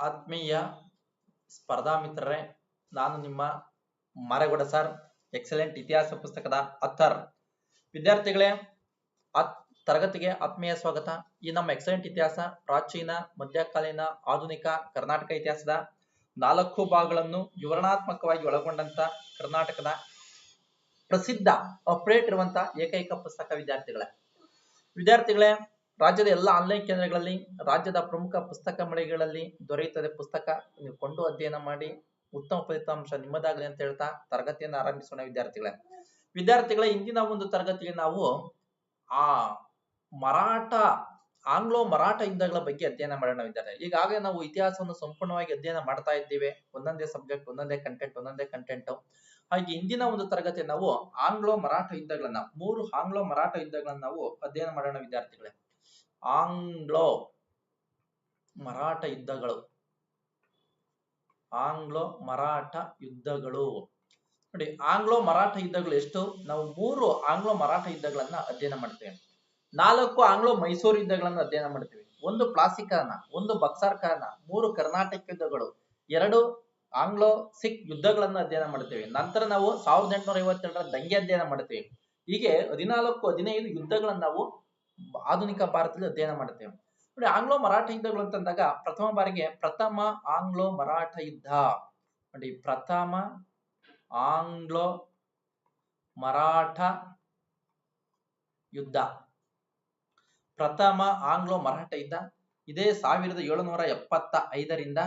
ಆತ್ಮೀಯ ಸ್ಪರ್ಧಾ ಮಿತ್ರರೇ, ನಾನು ನಿಮ್ಮ ಮಾರೇಗೌಡ ಸರ್, ಎಕ್ಸಲೆಂಟ್ ಇತಿಹಾಸ ಪುಸ್ತಕದ ಅಥರ್. ವಿದ್ಯಾರ್ಥಿಗಳೇ, ಆತ್- ತರಗತಿಗೆ ಆತ್ಮೀಯ ಸ್ವಾಗತ. ಈ ನಮ್ಮ ಎಕ್ಸಲೆಂಟ್ ಇತಿಹಾಸ, ಪ್ರಾಚೀನ, ಮಧ್ಯಕಾಲೀನ, ಆಧುನಿಕ ಕರ್ನಾಟಕ ಇತಿಹಾಸದ ನಾಲ್ಕು ಭಾಗಗಳನ್ನು ವಿವರಣಾತ್ಮಕವಾಗಿ ಒಳಗೊಂಡಂತ ಕರ್ನಾಟಕದ ಪ್ರಸಿದ್ಧ, ಅಪ್ಡೇಟ್ ಇರುವಂತ ಏಕೈಕ ಪುಸ್ತಕ ವಿದ್ಯಾರ್ಥಿಗಳೇ. ವಿದ್ಯಾರ್ಥಿಗಳೇ ರಾಜ್ಯದ ಎಲ್ಲ ಆನ್ಲೈನ್ ಕೇಂದ್ರಗಳಲ್ಲಿ, ರಾಜ್ಯದ ಪ್ರಮುಖ ಪುಸ್ತಕ ಮಳಿಗೆಗಳಲ್ಲಿ ದೊರೆಯುತ್ತದೆ ಪುಸ್ತಕ. ನೀವು ಕೊಂಡು ಅಧ್ಯಯನ ಮಾಡಿ, ಉತ್ತಮ ಫಲಿತಾಂಶ ನಿಮ್ಮದಾಗಲಿ ಅಂತ ಹೇಳ್ತಾ ತರಗತಿಯನ್ನು ಆರಂಭಿಸೋಣ ವಿದ್ಯಾರ್ಥಿಗಳೇ. ವಿದ್ಯಾರ್ಥಿಗಳ, ಇಂದಿನ ಒಂದು ತರಗತಿಗೆ ನಾವು ಆ ಮರಾಠ, ಆಂಗ್ಲೋ ಮರಾಠ ಯುದ್ಧಗಳ ಬಗ್ಗೆ ಅಧ್ಯಯನ ಮಾಡೋಣ ವಿದ್ಯಾರ್ಥಿ ಈಗಾಗಲೇ ನಾವು ಇತಿಹಾಸವನ್ನು ಸಂಪೂರ್ಣವಾಗಿ ಅಧ್ಯಯನ ಮಾಡ್ತಾ ಇದ್ದೇವೆ. ಒಂದೊಂದೇ ಸಬ್ಜೆಕ್ಟ್ ಒಂದೊಂದೇ ಕಂಟೆಂಟ್ ಒಂದೊಂದೇ ಕಂಟೆಂಟ್ ಹಾಗೆ ಇಂದಿನ ಒಂದು ತರಗತಿ ನಾವು ಆಂಗ್ಲೋ ಮರಾಠ ಯುದ್ಧಗಳನ್ನ ಮೂರು ಆಂಗ್ಲೋ ಮರಾಠ ಯುದ್ಧಗಳನ್ನ ನಾವು ಅಧ್ಯಯನ ಮಾಡೋಣ ವಿದ್ಯಾರ್ಥಿಗಳೇ. ಆಂಗ್ಲೋ, ಮರಾಠ ಯುದ್ಧಗಳು. ಆಂಗ್ಲೋ, ಮರಾಠ ಯುದ್ಧಗಳು. ನೋಡಿ, ಆಂಗ್ಲೋ, ಮರಾಠ ಯುದ್ಧಗಳು ಎಷ್ಟು? ನಾವು ಮೂರು ಆಂಗ್ಲೋ, ಮರಾಠ ಯುದ್ಧಗಳನ್ನ ಅಧ್ಯಯನ ಮಾಡ್ತೇವೆ. ನಾಲ್ಕು ಆಂಗ್ಲೋ, ಮೈಸೂರು ಯುದ್ಧಗಳನ್ನ ಅಧ್ಯಯನ ಮಾಡ್ತೇವೆ. ಒಂದು ಪ್ಲಾಸಿಕರಣ ಒಂದು ಬಕ್ಸಾರ್ ಕರಣ ಮೂರು ಕರ್ನಾಟಕ ಯುದ್ಧಗಳು, ಎರಡು ಆಂಗ್ಲೋ, ಸಿಖ್ ಯುದ್ಧಗಳನ್ನ ಅಧ್ಯಯನ ಮಾಡ್ತೇವೆ. ನಂತರ ನಾವು ಸಾವಿರದ ಎಂಟುನೂರ ಐವತ್ತೆರಡರ ದಂಗೆ ಅಧ್ಯಯನ ಮಾಡ್ತೇವೆ. ಹೀಗೆ ಹದಿನಾಲ್ಕು, ಹದಿನೈದು ಯುದ್ಧಗಳನ್ನ ನಾವು ಆಧುನಿಕ ಭಾರತದಲ್ಲಿ ಅಧ್ಯಯನ ಮಾಡುತ್ತೇವೆ ನೋಡಿ, ಆಂಗ್ಲೋ ಮರಾಠ ಯುದ್ಧಗಳು ಅಂತಂದಾಗ ಪ್ರಥಮ ಬಾರಿಗೆ ಪ್ರಥಮ ಆಂಗ್ಲೋ ಮರಾಠ ಯುದ್ಧ. ನೋಡಿ, ಪ್ರಥಮ ಆಂಗ್ಲೋ ಮರಾಠ ಯುದ್ಧ. ಪ್ರಥಮ ಆಂಗ್ಲೋ ಮರಾಠ ಯುದ್ಧ. ಇದೇ ಸಾವಿರದ ಏಳುನೂರ ಎಪ್ಪತ್ತ ಐದರಿಂದ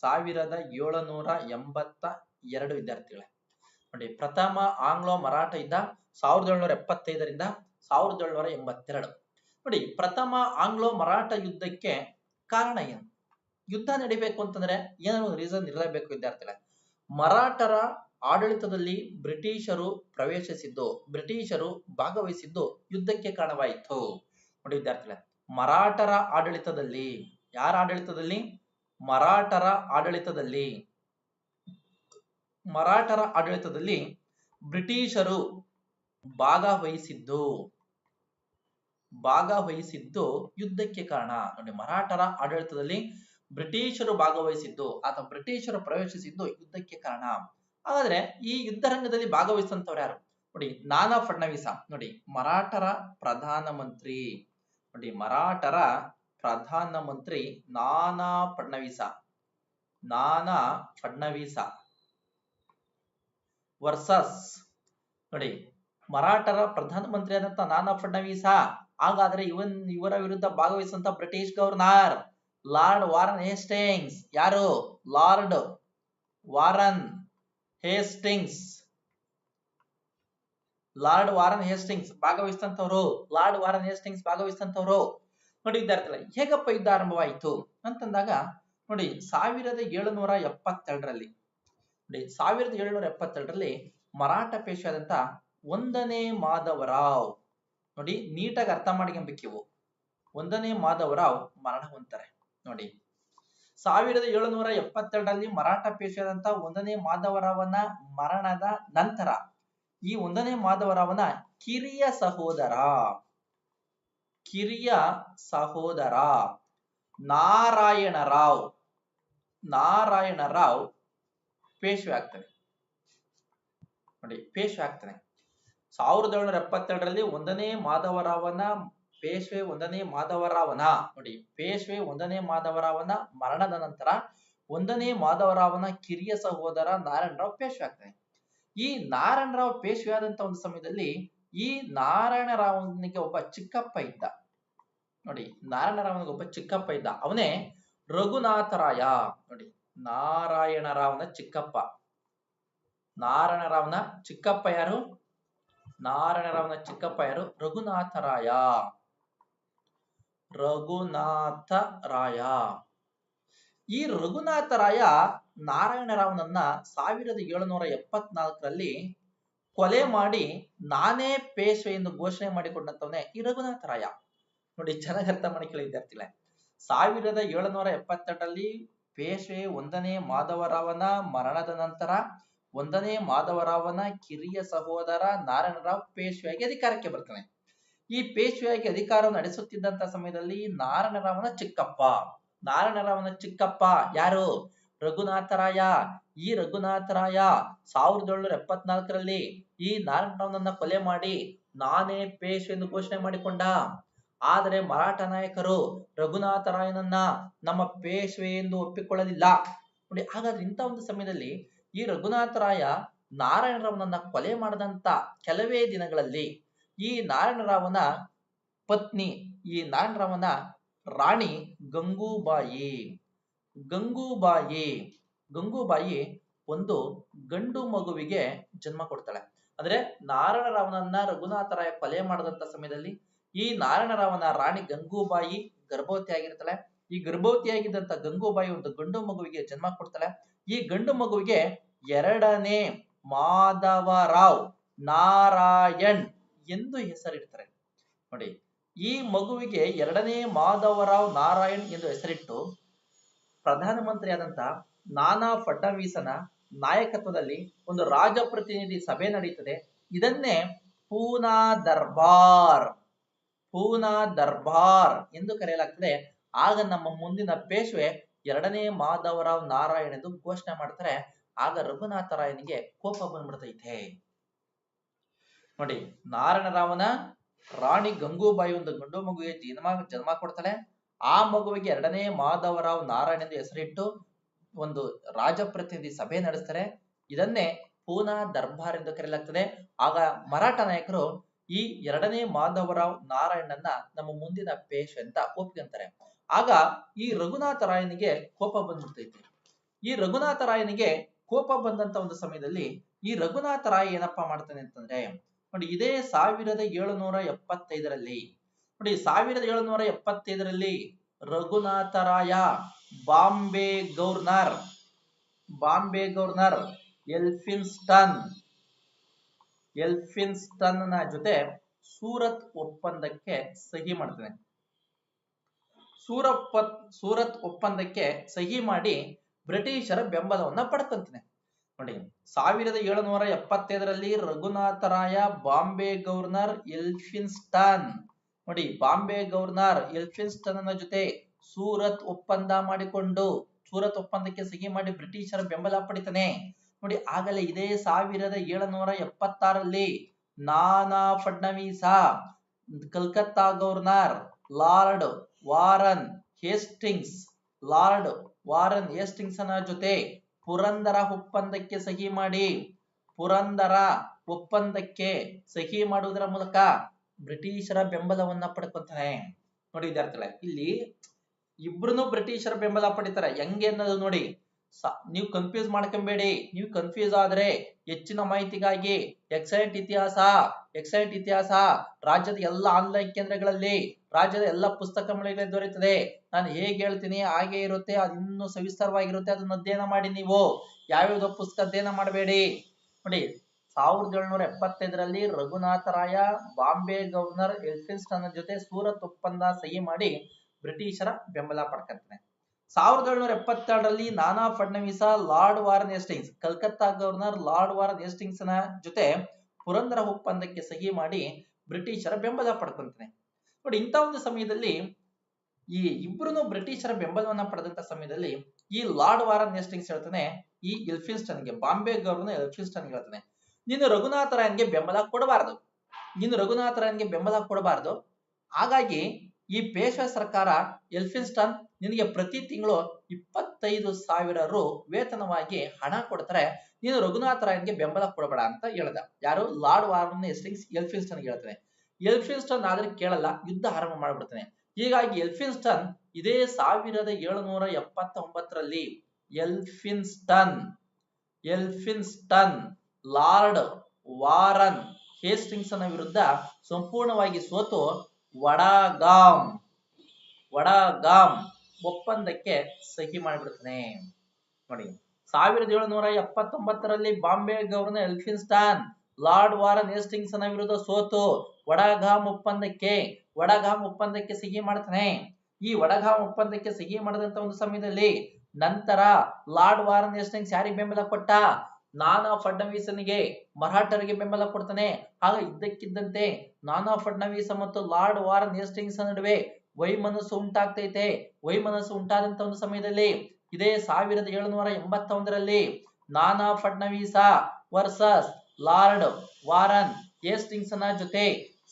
ಸಾವಿರದ ಏಳುನೂರ ಎಂಬತ್ತ ಎರಡು ವಿದ್ಯಾರ್ಥಿಗಳೇ. ನೋಡಿ, ಪ್ರಥಮ ಆಂಗ್ಲೋ ಮರಾಠ ಯುದ್ಧ ಸಾವಿರದ ಏಳುನೂರ ಎಪ್ಪತ್ತೈದರಿಂದ ಸಾವಿರದ ಏಳುನೂರ ಎಂಬತ್ತೆರಡು. ನೋಡಿ, ಪ್ರಥಮ ಆಂಗ್ಲೋ ಮರಾಠ ಯುದ್ಧಕ್ಕೆ ಕಾರಣ ಏನು? ಯುದ್ಧ ನಡಿಬೇಕು ಅಂತಂದ್ರೆ ಏನಾದ್ರು ರೀಸನ್ ಇರಲೇಬೇಕು ವಿದ್ಯಾರ್ಥಿಗಳೇ. ಮರಾಠರ ಆಡಳಿತದಲ್ಲಿ ಬ್ರಿಟಿಷರು ಪ್ರವೇಶಿಸಿದ್ದು, ಬ್ರಿಟಿಷರು ಭಾಗವಹಿಸಿದ್ದು ಯುದ್ಧಕ್ಕೆ ಕಾರಣವಾಯಿತು. ನೋಡಿ ವಿದ್ಯಾರ್ಥಿಗಳೇ, ಮರಾಠರ ಆಡಳಿತದಲ್ಲಿ, ಯಾರ ಆಡಳಿತದಲ್ಲಿ? ಮರಾಠರ ಆಡಳಿತದಲ್ಲಿ. ಮರಾಠರ ಆಡಳಿತದಲ್ಲಿ ಬ್ರಿಟಿಷರು ಭಾಗವಹಿಸಿದ್ದು. ಭಾಗವಹಿಸಿದ್ದು ಯುದ್ಧಕ್ಕೆ ಕಾರಣ. ನೋಡಿ, ಮರಾಠರ ಆಡಳಿತದಲ್ಲಿ ಬ್ರಿಟಿಷರು ಭಾಗವಹಿಸಿದ್ದು ಅಥವಾ ಬ್ರಿಟಿಷರು ಪ್ರವೇಶಿಸಿದ್ದು ಯುದ್ಧಕ್ಕೆ ಕಾರಣ. ಹಾಗಾದ್ರೆ ಈ ಯುದ್ಧ ರಂಗದಲ್ಲಿ ಭಾಗವಹಿಸಿದಂತವ್ರು ಯಾರು? ನೋಡಿ, ನಾನಾ ಫಡ್ನವೀಸ. ನೋಡಿ, ಮರಾಠರ ಪ್ರಧಾನ ಮಂತ್ರಿ ನೋಡಿ, ಮರಾಠರ ಪ್ರಧಾನ ಮಂತ್ರಿ ನಾನಾ ಫಡ್ನವೀಸ. ನಾನಾ ಫಡ್ನವೀಸ. ವರ್ಸಸ್. ನೋಡಿ, ಮರಾಠರ ಪ್ರಧಾನಮಂತ್ರಿ ಆದಂತ ನಾನಾ ಫಡ್ನವೀಸ. ಹಾಗಾದ್ರೆ ಇವನ್ ಇವರ ವಿರುದ್ಧ ಭಾಗವಹಿಸುವಂತ British governor Lord Warren Hastings. ಯಾರು? Lord Warren Hastings. Lord Warren Hastings ಭಾಗವಹಿಸಿದಂಥವ್ರು, lord Warren Hastings ಭಾಗವಹಿಸಿದಂಥವ್ರು. ನೋಡಿ ವಿದ್ಯಾರ್ಥಿಗಳ, ಹೇಗಪ್ಪ ಯುದ್ಧ ಆರಂಭವಾಯಿತು ಅಂತಂದಾಗ, ನೋಡಿ ಸಾವಿರದ ಏಳುನೂರ ಎಪ್ಪತ್ತೆರಡರಲ್ಲಿ, ನೋಡಿ ಸಾವಿರದ ಏಳುನೂರ ಎಪ್ಪತ್ತೆರಡರಲ್ಲಿ ಮರಾಠ ಪೇಶವಾದಂತ ಒಂದನೇ ಮಾಧವರಾವ್. ನೋಡಿ, ನೀಟಾಗಿ ಅರ್ಥ ಮಾಡ್ಕೊಂಬೇಕಿವು ಒಂದನೇ ಮಾಧವರಾವ್ ಮರಣ ಹೊಂತಾರೆ ನೋಡಿ, ಸಾವಿರದ ಏಳುನೂರ ಎಪ್ಪತ್ತೆರಡರಲ್ಲಿ ಮರಾಠ ಪೇಶವಾದಂತ ಒಂದನೇ ಮಾಧವರಾವನ ಮರಣದ ನಂತರ, ಈ ಒಂದನೇ ಮಾಧವರಾವನ ಕಿರಿಯ ಸಹೋದರ ಕಿರಿಯ ಸಹೋದರ ನಾರಾಯಣರಾವ್ ನಾರಾಯಣರಾವ್ ಪೇಶ್ವೆ ಆಗ್ತಾನೆ. ನೋಡಿ, ಪೇಶ್ವೆ ಆಗ್ತಾನೆ. ಸಾವಿರದ ಏಳ್ನೂರ ಎಪ್ಪತ್ತೆರಡರಲ್ಲಿ ಒಂದನೇ ಮಾಧವರಾವನ ಪೇಶ್ವೆ, ಒಂದನೇ ಮಾಧವರಾವನ. ನೋಡಿ, ಪೇಶ್ವೆ, ಒಂದನೇ ಮಾಧವರಾವನ ಮರಣದ ನಂತರ ಒಂದನೇ ಮಾಧವರಾವನ ಕಿರಿಯ ಸಹೋದರ ನಾರಾಯಣರಾವ್ ಪೇಶ್ವೆ ಆಗ್ತಾನೆ ಈ ನಾರಾಯಣರಾವ್ ಪೇಶ್ವೆ ಆದಂತ ಒಂದು ಸಮಯದಲ್ಲಿ ಈ ನಾರಾಯಣರಾವನಿಗೆ ಒಬ್ಬ ಚಿಕ್ಕಪ್ಪ ಇದ್ದ. ನೋಡಿ, ನಾರಾಯಣರಾವನಿಗೆ ಒಬ್ಬ ಚಿಕ್ಕಪ್ಪ ಇದ್ದ. ಅವನೇ ರಘುನಾಥರಾಯ. ನೋಡಿ, ನಾರಾಯಣರಾವನ ಚಿಕ್ಕಪ್ಪ. ನಾರಾಯಣರಾವನ ಚಿಕ್ಕಪ್ಪ ಯಾರು? ನಾರಾಯಣರಾವನ ಯಾರು? ರಘುನಾಥರಾಯ. ರಘುನಾಥರಾಯ. ಈ ರಘುನಾಥರಾಯ ನಾರಾಯಣರಾವನನ್ನ ಸಾವಿರದ ಏಳುನೂರ ಎಪ್ಪತ್ನಾಲ್ಕರಲ್ಲಿ ಕೊಲೆ ಮಾಡಿ ನಾನೇ ಪೇಶ್ವೆ ಎಂದು ಘೋಷಣೆ ಮಾಡಿಕೊಂಡಂತವನೇ ಈ ರಘುನಾಥರಾಯ. ನೋಡಿ ಚೆನ್ನಾಗಿ ಅರ್ಥ ಮಾಡಿಕೊಳ್ಳಿ ವಿದ್ಯಾರ್ಥಿಗಳೇ, ಸಾವಿರದ ಏಳುನೂರ ಎಪ್ಪತ್ತೆರಡರಲ್ಲಿ ಪೇಶ್ವೆ ಒಂದನೇ ಮಾಧವರಾವನ ಮರಣದ ನಂತರ ಒಂದನೇ ಮಾಧವರಾವನ ಕಿರಿಯ ಸಹೋದರ ನಾರಾಯಣರಾವ್ ಪೇಶ್ವೆಯಾಗಿ ಅಧಿಕಾರಕ್ಕೆ ಬರ್ತಾನೆ. ಈ ಪೇಶ್ವೆಯಾಗಿ ಅಧಿಕಾರ ನಡೆಸುತ್ತಿದ್ದಂತ ಸಮಯದಲ್ಲಿ ನಾರಾಯಣರಾವನ ಚಿಕ್ಕಪ್ಪ. ನಾರಾಯಣರಾವನ ಚಿಕ್ಕಪ್ಪ ಯಾರು? ರಘುನಾಥರಾಯ. ಈ ರಘುನಾಥರಾಯ ಸಾವಿರದ ಏಳ್ನೂರ ಎಪ್ಪತ್ನಾಲ್ಕರಲ್ಲಿ ಈ ನಾರಾಯಣರಾವನನ್ನ ಕೊಲೆ ಮಾಡಿ ನಾನೇ ಪೇಶ್ವೆ ಎಂದು ಘೋಷಣೆ ಮಾಡಿಕೊಂಡ. ಆದರೆ ಮರಾಠ ನಾಯಕರು ರಘುನಾಥರಾಯನನ್ನ ನಮ್ಮ ಪೇಶ್ವೆ ಎಂದು ಒಪ್ಪಿಕೊಳ್ಳಲಿಲ್ಲ. ನೋಡಿ, ಹಾಗಾದ್ರೆ ಇಂಥ ಒಂದು ಸಮಯದಲ್ಲಿ ಈ ರಘುನಾಥರಾಯ ನಾರಾಯಣರಾವನನ್ನ ಕೊಲೆ ಮಾಡಿದಂತ ಕೆಲವೇ ದಿನಗಳಲ್ಲಿ ಈ ನಾರಾಯಣರಾವನ ಪತ್ನಿ, ಈ ನಾರಾಯಣರಾವನ ರಾಣಿ ಗಂಗೂಬಾಯಿ. ಗಂಗೂಬಾಯಿ ಗಂಗೂಬಾಯಿ ಒಂದು ಗಂಡು ಮಗುವಿಗೆ ಜನ್ಮ ಕೊಡ್ತಾಳೆ. ಅಂದ್ರೆ ನಾರಾಯಣರಾವನನ್ನ ರಘುನಾಥರಾಯ ಕೊಲೆ ಮಾಡದಂತ ಸಮಯದಲ್ಲಿ ಈ ನಾರಾಯಣರಾವನ ರಾಣಿ ಗಂಗೂಬಾಯಿ ಗರ್ಭವತಿ ಆಗಿರ್ತಾಳೆ ಈ ಗರ್ಭವತಿಯಾಗಿದ್ದಂತ ಗಂಗೂಬಾಯಿ ಒಂದು ಗಂಡು ಮಗುವಿಗೆ ಜನ್ಮ ಕೊಡ್ತಾಳೆ. ಈ ಗಂಡು ಮಗುವಿಗೆ ಎರಡನೇ ಮಾಧವರಾವ್ ನಾರಾಯಣ್ ಎಂದು ಹೆಸರಿಡ್ತಾರೆ. ನೋಡಿ, ಈ ಮಗುವಿಗೆ ಎರಡನೇ ಮಾಧವರಾವ್ ನಾರಾಯಣ್ ಎಂದು ಹೆಸರಿಟ್ಟು ಪ್ರಧಾನಮಂತ್ರಿ ಆದಂತ ನಾನಾ ಫಡ್ನವೀಸನ ನಾಯಕತ್ವದಲ್ಲಿ ಒಂದು ರಾಜಪ್ರತಿನಿಧಿ ಸಭೆ ನಡೆಯುತ್ತದೆ ಇದನ್ನೇ ಪೂನಾ ದರ್ಬಾರ್ ಪೂನಾ ದರ್ಬಾರ್ ಎಂದು ಕರೆಯಲಾಗ್ತದೆ. ಆಗ ನಮ್ಮ ಮುಂದಿನ ಪೇಶ್ವೆ ಎರಡನೇ ಮಾಧವರಾವ್ ನಾರಾಯಣ್ ಎಂದು ಘೋಷಣೆ ಮಾಡ್ತಾರೆ. ಆಗ ರಘುನಾಥರಾಯನಿಗೆ ಕೋಪ ಬಂದ್ಬಿಡ್ತೈತೆ. ನೋಡಿ ನಾರಾಯಣರಾವನ ರಾಣಿ ಗಂಗೂಬಾಯಿ ಒಂದು ಗಂಡು ಮಗುವಿಗೆ ಜನ್ಮ ಜನ್ಮ ಕೊಡ್ತಾಳೆ. ಆ ಮಗುವಿಗೆ ಎರಡನೇ ಮಾಧವರಾವ್ ನಾರಾಯಣ ಎಂದು ಹೆಸರಿಟ್ಟು ಒಂದು ರಾಜಪ್ರತಿನಿಧಿ ಸಭೆ ನಡೆಸ್ತಾರೆ. ಇದನ್ನೇ ಪೂನಾ ದರ್ಬಾರ್ ಎಂದು ಕರೆಯಲಾಗ್ತದೆ. ಆಗ ಮರಾಠ ನಾಯಕರು ಈ ಎರಡನೇ ಮಾಧವರಾವ್ ನಾರಾಯಣನ್ನ ನಮ್ಮ ಮುಂದಿನ ಪೇಶ್ ಅಂತ ಒಪ್ಕೊಂತಾರೆ ಆಗ ಈ ರಘುನಾಥ ರಾಯನಿಗೆ ಕೋಪ ಬಂದ್ಬಿಡ್ತೈತಿ. ಈ ರಘುನಾಥ ರಾಯನಿಗೆ ಕೋಪ ಬಂದಂತ ಒಂದು ಸಮಯದಲ್ಲಿ ಈ ರಘುನಾಥ ರಾಯ್ ಏನಪ್ಪಾ ಮಾಡ್ತಾನೆ ಅಂತಂದ್ರೆ, ನೋಡಿ ಇದೇ ಸಾವಿರದ ಏಳುನೂರ ಎಪ್ಪತ್ತೈದರಲ್ಲಿ, ನೋಡಿ ಸಾವಿರದ ಏಳುನೂರ ಎಪ್ಪತ್ತೈದರಲ್ಲಿ Raghunatharaya Bombay governor Bombay governor Elphinstone ಎಲ್ಫಿನ್ಸ್ಟನ್ನ ಜೊತೆ ಸೂರತ್ ಒಪ್ಪಂದಕ್ಕೆ ಸಹಿ ಮಾಡ್ತಾನೆ. ಸೂರತ್ ಒಪ್ಪಂದಕ್ಕೆ ಸಹಿ ಮಾಡಿ ಬ್ರಿಟಿಷರ ಬೆಂಬಲವನ್ನ ಪಡ್ಕೊಂತಾನೆ ನೋಡಿ, ಸಾವಿರದ ಏಳುನೂರ ಎಪ್ಪತ್ತೈದರಲ್ಲಿ ರಘುನಾಥರಾಯ ಬಾಂಬೆ ಗವರ್ನರ್ ಎಲ್ಫಿನ್ಸ್ಟನ್ ನೋಡಿ, ಬಾಂಬೆ ಗವರ್ನರ್ ಎಲ್ಫಿನ್ಸ್ಟನ್ ಜೊತೆ ಸೂರತ್ ಒಪ್ಪಂದ ಮಾಡಿಕೊಂಡು, ಸೂರತ್ ಒಪ್ಪಂದಕ್ಕೆ ಸಹಿ ಮಾಡಿ ಬ್ರಿಟಿಷರ ಬೆಂಬಲ ಪಡಿತಾನೆ. ನೋಡಿ, ಆಗಲೇ ಇದೇ ಸಾವಿರದ ಏಳುನೂರ ಎಪ್ಪತ್ತಾರಲ್ಲಿ Nana Phadnavis, Calcutta governor Lord Warren Hastings, Lord Warren ಹೇಸ್ಟಿಂಗ್ಸ್ನ ಜೊತೆ ಪುರಂದರ ಒಪ್ಪಂದಕ್ಕೆ ಸಹಿ ಮಾಡಿ, ಪುರಂದರ ಒಪ್ಪಂದಕ್ಕೆ ಸಹಿ ಮಾಡುವುದರ ಮೂಲಕ ಬ್ರಿಟಿಷರ ಬೆಂಬಲವನ್ನ ಪಡ್ಕೊತಾನೆ ನೋಡಿ ವಿದ್ಯಾರ್ಥಿಗಳೇ, ಇಲ್ಲಿ ಇಬ್ರು ಬ್ರಿಟಿಷರ ಬೆಂಬಲ ಪಡಿತಾರೆ. ಹೆಂಗೆ ಅನ್ನೋದು ನೋಡಿ. ನೀವು ಕನ್ಫ್ಯೂಸ್ ಮಾಡ್ಕೊಂಬೇಡಿ. ನೀವು ಕನ್ಫ್ಯೂಸ್ ಆದ್ರೆ ಹೆಚ್ಚಿನ ಮಾಹಿತಿಗಾಗಿ ಎಕ್ಸಲೆಂಟ್ ಇತಿಹಾಸ ಎಕ್ಸಲೆಂಟ್ ಇತಿಹಾಸ ರಾಜ್ಯದ ಎಲ್ಲ ಆನ್ಲೈನ್ ಕೇಂದ್ರಗಳಲ್ಲಿ, ರಾಜ್ಯದ ಎಲ್ಲ ಪುಸ್ತಕ ಮಳಿಗೆಗಳಲ್ಲಿ ದೊರೆಯುತ್ತದೆ. ನಾನು ಹೇಗೆ ಹೇಳ್ತೀನಿ, ಹಾಗೆ ಇರುತ್ತೆ, ಅದು ಇನ್ನೂ ಸವಿಸ್ತರವಾಗಿರುತ್ತೆ, ಅದನ್ನ ಅಧ್ಯಯನ ಮಾಡಿ ನೀವು. ಯಾವ್ಯಾವ್ದೋ ಪುಸ್ತಕ ಅಧ್ಯಯನ ಮಾಡಬೇಡಿ. ನೋಡಿ ಸಾವಿರದ ಏಳ್ನೂರ ಎಪ್ಪತ್ತೈದರಲ್ಲಿ ರಘುನಾಥರಾಯ ಬಾಂಬೆ ಗವರ್ನರ್ ಎಲ್ಫಿನ್ಸ್ಟನ್ ಜೊತೆ ಸೂರತ್ ಒಪ್ಪಂದ ಸಹಿ ಮಾಡಿ ಬ್ರಿಟಿಷರ ಬೆಂಬಲ ಪಡ್ಕೊಂತಾನೆ ಸಾವಿರದ ಏಳ್ನೂರ ಎಪ್ಪತ್ತೆರಡರಲ್ಲಿ Nana Phadnavis Lord Warren Hastings, Calcutta governor Lord Warren ಎಸ್ಟಿಂಗ್ಸ್ನ ನ ಜೊತೆ ಪುರಂದರ ಒಪ್ಪಂದಕ್ಕೆ ಸಹಿ ಮಾಡಿ ಬ್ರಿಟಿಷರ ಬೆಂಬಲ ಪಡ್ಕೊಂತಾನೆ. ನೋಡಿ, ಇಂಥ ಒಂದು ಸಮಯದಲ್ಲಿ ಈ ಇಬ್ರು ಬ್ರಿಟಿಷರ ಬೆಂಬಲವನ್ನ ಪಡೆದಂತ ಸಮಯದಲ್ಲಿ ಈ ಲಾರ್ಡ್ ವಾರನ್ ಎಸ್ಟಿಂಗ್ಸ್ ಹೇಳ್ತಾನೆ, ಈ ಎಲ್ಫಿನ್ಸ್ಟನ್ಗೆ, ಬಾಂಬೆ ಗವರ್ನರ್ ಎಲ್ಫಿನ್ಸ್ಟನ್ ಹೇಳ್ತಾನೆ, ನೀನು ರಘುನಾಥರಾಯನ್ಗೆ ಬೆಂಬಲ ಕೊಡಬಾರದು, ನೀನು ರಘುನಾಥರಾಯನ್ಗೆ ಬೆಂಬಲ ಕೊಡಬಾರದು, ಹಾಗಾಗಿ ಈ ಪೇಶ್ವೆ ಸರ್ಕಾರ ಎಲ್ಫಿನ್ಸ್ಟನ್ ನಿನಗೆ ಪ್ರತಿ ತಿಂಗಳು ಇಪ್ಪತ್ತೈದು ಸಾವಿರ ರು ವೇತನವಾಗಿ ಹಣ ಕೊಡ್ತಾರೆ. ನೀನು ರಘುನಾಥ ರಾಯನ್ಗೆ ಬೆಂಬಲ ಕೊಡಬೇಡ ಅಂತ ಹೇಳ್ದ. ಯಾರು ಲಾರ್ಡ್ ವಾರ್ನ್ ಎಸ್ಟಿಂಗ್ಸ್ ಎಲ್ಫಿನ್ಸ್ಟನ್ ಹೇಳ್ತಾನೆ. ಎಲ್ಫಿನ್ಸ್ಟನ್ ಆದ್ರೆ ಕೇಳಲ್ಲ, ಯುದ್ಧ ಆರಂಭ ಮಾಡ್ಬಿಡ್ತಾನೆ. ಹೀಗಾಗಿ ಎಲ್ಫಿನ್ಸ್ಟನ್ ಇದೇ ಸಾವಿರದ ಏಳುನೂರ ಎಪ್ಪತ್ತೊಂಬತ್ತರಲ್ಲಿ Elphinstone Elphinstone Lord Warren Hastings ವಿರುದ್ಧ ಸಂಪೂರ್ಣವಾಗಿ ಸೋತು. ವಡಾಗಾಮ್. ವಡಗಾಮ್ ಒಪ್ಪಂದಕ್ಕೆ ಸಹಿ ಮಾಡಿಬಿಡ್ತಾನೆ. ನೋಡಿ, ಸಾವಿರದ ಏಳುನೂರ ಎಪ್ಪತ್ತೊಂಬತ್ತರಲ್ಲಿ Bombay governor Elphinstone Lord Warren ಹೇಸ್ಟಿಂಗ್ಸನ ವಿರುದ್ಧ ಸೋತು. ವಡಗಾಮ್ ಒಪ್ಪಂದಕ್ಕೆ ವಡಗಾಮ್ ಒಪ್ಪಂದಕ್ಕೆ ಸಹಿ ಮಾಡ್ತಾನೆ. ಈ ವಡಗಾಮ್ ಒಪ್ಪಂದಕ್ಕೆ ಸಹಿ ಮಾಡಿದಂತ ಒಂದು ಸಮಯದಲ್ಲಿ ನಂತರ ಲಾರ್ಡ್ ವಾರನ್ ಹೇಸ್ಟಿಂಗ್ಸ್ ಯಾರಿಗೆ ಬೆಂಬಲ ಕೊಟ್ಟ? ನಾನಾ ಫಡ್ನವೀಸನಿಗೆ ಮರಾಠರಿಗೆ ಬೆಂಬಲ ಕೊಡ್ತಾನೆ. ಆಗ ಇದ್ದಕ್ಕಿದ್ದಂತೆ ನಾನಾ ಫಡ್ನವೀಸ ಮತ್ತು ಲಾರ್ಡ್ ವಾರನ್ ಹೇಸ್ಟಿಂಗ್ಸ್ ನಡುವೆ ವೈಮನಸ್ಸು ಉಂಟಾಗ್ತೈತೆ. ವೈಮನಸ್ಸು ಉಂಟಾದಂತ ಒಂದು ಸಮಯದಲ್ಲಿ ಇದೇ ಸಾವಿರದ ಏಳುನೂರ ಎಂಬತ್ತೊಂದರಲ್ಲಿ Nana Phadnavis versus Lord Warren ಹೇಸ್ಟಿಂಗ್ಸ್ನ ಜೊತೆ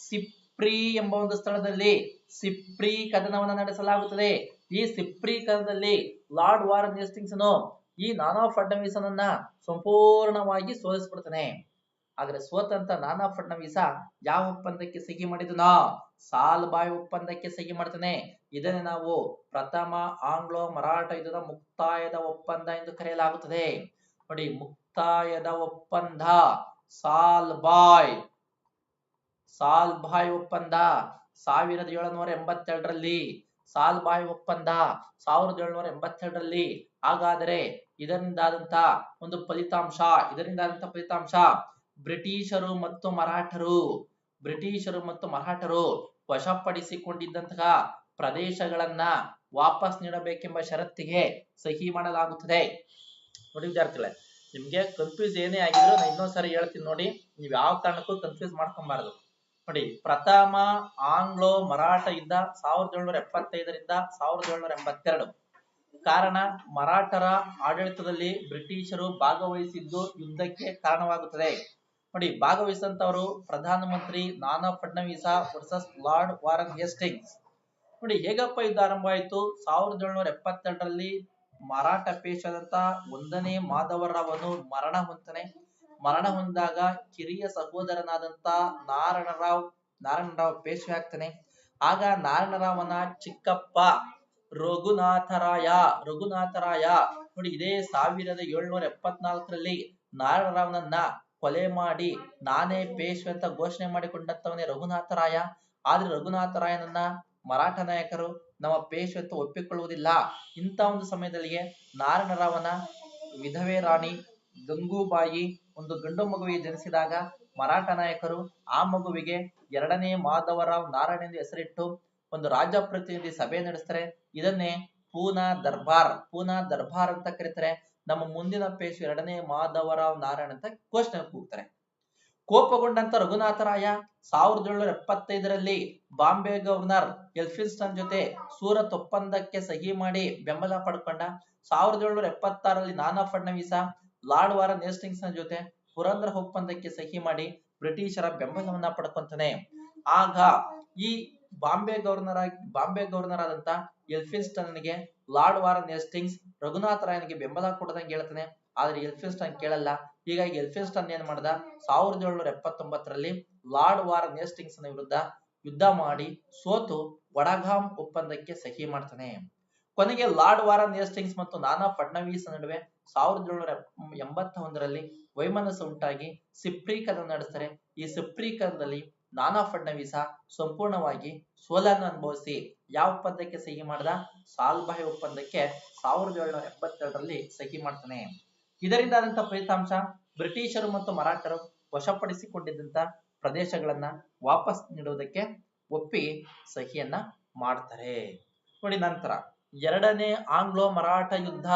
ಸಿಪ್ರಿ ಎಂಬ ಒಂದು ಸ್ಥಳದಲ್ಲಿ ಸಿಪ್ರಿ ಕದನವನ್ನು ನಡೆಸಲಾಗುತ್ತದೆ. ಈ ಸಿಪ್ರಿ ಕದನದಲ್ಲಿ ಲಾರ್ಡ್ ವಾರನ್ ಹೇಸ್ಟಿಂಗ್ಸ್ ಈ ನಾನಾ ಫಡ್ನವೀಸನನ್ನ ಸಂಪೂರ್ಣವಾಗಿ ಸೋಲಿಸ್ಬಿಡ್ತಾನೆ. ಆದ್ರೆ ಸೋತಂತ ನಾನಾ ಫಡ್ನವೀಸ ಯಾವ ಒಪ್ಪಂದಕ್ಕೆ ಸಹಿ ಮಾಡಿದನೋ ಸಾಲ್ಬಾಯ್ ಒಪ್ಪಂದಕ್ಕೆ ಸಹಿ ಮಾಡ್ತಾನೆ. ಇದನ್ನೇ ನಾವು ಪ್ರಥಮ ಆಂಗ್ಲೋ ಮರಾಠ ಯುದ್ಧದ ಮುಕ್ತಾಯದ ಒಪ್ಪಂದ ಎಂದು ಕರೆಯಲಾಗುತ್ತದೆ. ನೋಡಿ, ಮುಕ್ತಾಯದ ಒಪ್ಪಂದ, ಸಾಲ್ಬಾಯ್ ಸಾಲ್ಬಾಯ್ ಒಪ್ಪಂದ, ಸಾವಿರದ ಏಳುನೂರ ಎಂಬತ್ತೆರಡರಲ್ಲಿ, ಸಾಲ್ಬಾಯ್ ಒಪ್ಪಂದ, ಸಾವಿರದ ಏಳುನೂರ ಎಂಬತ್ತೆರಡರಲ್ಲಿ. ಹಾಗಾದರೆ ಇದರಿಂದಾದಂತ ಒಂದು ಫಲಿತಾಂಶ, ಇದರಿಂದಾದಂತಹ ಫಲಿತಾಂಶ, ಬ್ರಿಟಿಷರು ಮತ್ತು ಮರಾಠರು, ಬ್ರಿಟಿಷರು ಮತ್ತು ಮರಾಠರು ವಶಪಡಿಸಿಕೊಂಡಿದ್ದಂತಹ ಪ್ರದೇಶಗಳನ್ನ ವಾಪಸ್ ನೀಡಬೇಕೆಂಬ ಷರತ್ತಿಗೆ ಸಹಿ ಮಾಡಲಾಗುತ್ತದೆ. ನೋಡಿ ವಿದ್ಯಾರ್ಥಿಗಳೇ, ನಿಮ್ಗೆ ಕನ್ಫ್ಯೂಸ್ ಏನೇ ಆಗಿದ್ರು ನಾನು ಇನ್ನೊಂದ್ಸರಿ ಹೇಳ್ತೀನಿ ನೋಡಿ, ನೀವ್ ಯಾವ ಕಾರಣಕ್ಕೂ ಕನ್ಫ್ಯೂಸ್ ಮಾಡ್ಕೊಬಾರ್ದು. ನೋಡಿ, ಪ್ರಥಮ ಆಂಗ್ಲೋ ಮರಾಠ ಯುದ್ಧ ಸಾವಿರದ ಏಳ್ನೂರ ಎಪ್ಪತ್ತೈದರಿಂದ ಸಾವಿರದ ಏಳ್ನೂರ ಎಂಬತ್ತೆರಡು. ಕಾರಣ ಮರಾಠರ ಆಡಳಿತದಲ್ಲಿ ಬ್ರಿಟಿಷರು ಭಾಗವಹಿಸಿದ್ದು ಯುದ್ಧಕ್ಕೆ ಕಾರಣವಾಗುತ್ತದೆ. ನೋಡಿ ಭಾಗವಹಿಸಿದಂತವರು ಪ್ರಧಾನಮಂತ್ರಿ Nana Phadnavis versus Lord Warren Hastings. ನೋಡಿ, ಹೇಗಪ್ಪ ಯುದ್ಧ ಆರಂಭ ಆಯಿತು ಸಾವಿರದ ಏಳ್ನೂರ ಎಪ್ಪತ್ತೆರಡರಲ್ಲಿ ಮರಾಠ ಪೇಶಾದಂತ ಒಂದನೇ ಮಾಧವರಾವನು ಮರಣ ಹೊಂದನೆ. ಮರಣ ಹೊಂದಾಗ ಕಿರಿಯ ಸಹೋದರನಾದಂತ ನಾರಾಯಣರಾವ್ ನಾರಾಯಣರಾವ್ ಪೇಶ್ವೆ ಆಗ್ತಾನೆ ಆಗ ನಾರಾಯಣರಾವನ ಚಿಕ್ಕಪ್ಪ ರಘುನಾಥರಾಯ ರಘುನಾಥರಾಯ. ನೋಡಿ, ಇದೇ ಸಾವಿರದ ಏಳ್ನೂರ ಎಪ್ಪತ್ನಾಲ್ಕರಲ್ಲಿ ನಾರಾಯಣರಾವ್ನನ್ನ ಕೊಲೆ ಮಾಡಿ ನಾನೇ ಪೇಶ್ವೆ ಅಂತ ಘೋಷಣೆ ಮಾಡಿಕೊಂಡಂತವನೇ ರಘುನಾಥರಾಯ. ಆದ್ರೆ ರಘುನಾಥರಾಯನನ್ನ ಮರಾಠ ನಾಯಕರು ನಮ್ಮ ಪೇಶ್ವೆತ್ತ ಒಪ್ಪಿಕೊಳ್ಳುವುದಿಲ್ಲ. ಇಂಥ ಒಂದು ಸಮಯದಲ್ಲಿಯೇ ನಾರಾಯಣರಾವನ ವಿಧವೆ ರಾಣಿ ಗಂಗೂಬಾಯಿ ಒಂದು ಗಂಡು ಮಗುವಿಗೆ ಜನಿಸಿದಾಗ ಮರಾಠ ನಾಯಕರು ಆ ಮಗುವಿಗೆ ಎರಡನೇ ಮಾಧವರಾವ್ ನಾರಾಯಣ ಎಂದು ಹೆಸರಿಟ್ಟು ಒಂದು ರಾಜ ಪ್ರತಿನಿಧಿ ಸಭೆ ನಡೆಸ್ತಾರೆ. ಇದನ್ನೇ ಪೂನಾ ದರ್ಬಾರ್ ಪೂನಾ ದರ್ಬಾರ್ ಅಂತ ಕರೀತಾರೆ. ನಮ್ಮ ಮುಂದಿನ ಪೇಶು ಎರಡನೇ ಮಾಧವರಾವ್ ನಾರಾಯಣ ಅಂತ ಘೋಷಣೆ ಕೂಗ್ತಾರೆ. ಕೋಪಗೊಂಡಂತ ರಘುನಾಥರಾಯ ಸಾವಿರದ ಏಳ್ನೂರ ಎಪ್ಪತ್ತೈದರಲ್ಲಿ ಬಾಂಬೆ ಗವರ್ನರ್ ಎಲ್ಫಿನ್ಸ್ಟನ್ ಜೊತೆ ಸೂರತ್ ಒಪ್ಪಂದಕ್ಕೆ ಸಹಿ ಮಾಡಿ ಬೆಂಬಲ ಪಡ್ಕೊಂಡ ಸಾವಿರದ ಏಳ್ನೂರ ಎಪ್ಪತ್ತಾರಲ್ಲಿ ನಾನಾ ಫಡ್ನವೀಸ, ಲಾರ್ಡ್ ವಾರನ್ ಹೇಸ್ಟಿಂಗ್ಸ್ನ ಜೊತೆ ಪುರಂದ್ರ ಒಪ್ಪಂದಕ್ಕೆ ಸಹಿ ಮಾಡಿ ಬ್ರಿಟಿಷರ ಬೆಂಬಲವನ್ನ ಪಡ್ಕೊಂತಾನೆ. ಆಗ ಈ ಬಾಂಬೆ ಗವರ್ನರ್ ಆಗಿ ಬಾಂಬೆ ಗವರ್ನರ್ ಆದಂತ ಎಲ್ಫಿನ್ಸ್ಟನ್ಗೆ ಲಾರ್ಡ್ ವಾರನ್ ರಾಯ್ ರಘುನಾಥರಾಯನಿಗೆ ಬೆಂಬಲ ಕೊಡದಂಗೆ ಹೇಳ್ತಾನೆ. ಆದ್ರೆ ಎಲ್ಫಿನ್ಸ್ಟನ್ ಕೇಳಲ್ಲ. ಹೀಗಾಗಿ ಎಲ್ಫಿನ್ಸ್ಟನ್ ಏನ್ ಮಾಡ್ದ? ಸಾವಿರದ ಏಳ್ನೂರ ಎಪ್ಪತ್ತೊಂಬತ್ತರಲ್ಲಿ ಲಾರ್ಡ್ ವಾರನ್ ಎಸ್ಟಿಂಗ್ಸ್ನ ವಿರುದ್ಧ ಯುದ್ಧ ಮಾಡಿ ಸೋತು ವಡಗಾಮ್ ಒಪ್ಪಂದಕ್ಕೆ ಸಹಿ ಮಾಡ್ತಾನೆ. ಕೊನೆಗೆ ಲಾರ್ಡ್ ವಾರನ್ ಎಸ್ಟಿಂಗ್ಸ್ ಮತ್ತು ನಾನಾ ಫಡ್ನವೀಸ್ ನಡುವೆ ಸಾವಿರದ ಏಳ್ನೂರ ಎಂಬತ್ತ ಒಂದರಲ್ಲಿ ವೈಮನಸ್ಸು ಉಂಟಾಗಿ ಸಿಪ್ರೀಕರಣ ನಡೆಸ್ತಾರೆ. ಈ ಸಿಪ್ರೀಕರಣದಲ್ಲಿ ನಾನಾ ಫಡ್ನವೀಸ ಸಂಪೂರ್ಣವಾಗಿ ಸೋಲನ್ನು ಅನುಭವಿಸಿ ಯಾವ ಒಪ್ಪಂದಕ್ಕೆ ಸಹಿ ಮಾಡ್ದ? ಸಾಲ್ಬಾಯ್ ಒಪ್ಪಂದಕ್ಕೆ ಸಾವಿರದ ಏಳ್ನೂರ ಎಪ್ಪತ್ತೆರಡರಲ್ಲಿ ಸಹಿ ಮಾಡ್ತಾನೆ. ಇದರಿಂದ ಆದಂತ ಫಲಿತಾಂಶ ಬ್ರಿಟಿಷರು ಮತ್ತು ಮರಾಠರು ವಶಪಡಿಸಿಕೊಂಡಿದ್ದಂತ ಪ್ರದೇಶಗಳನ್ನ ವಾಪಸ್ ನೀಡುವುದಕ್ಕೆ ಒಪ್ಪಿ ಸಹಿಯನ್ನ ಮಾಡ್ತಾರೆ. ನೋಡಿ ನಂತರ ಎರಡನೇ ಆಂಗ್ಲೋ ಮರಾಠ ಯುದ್ಧ.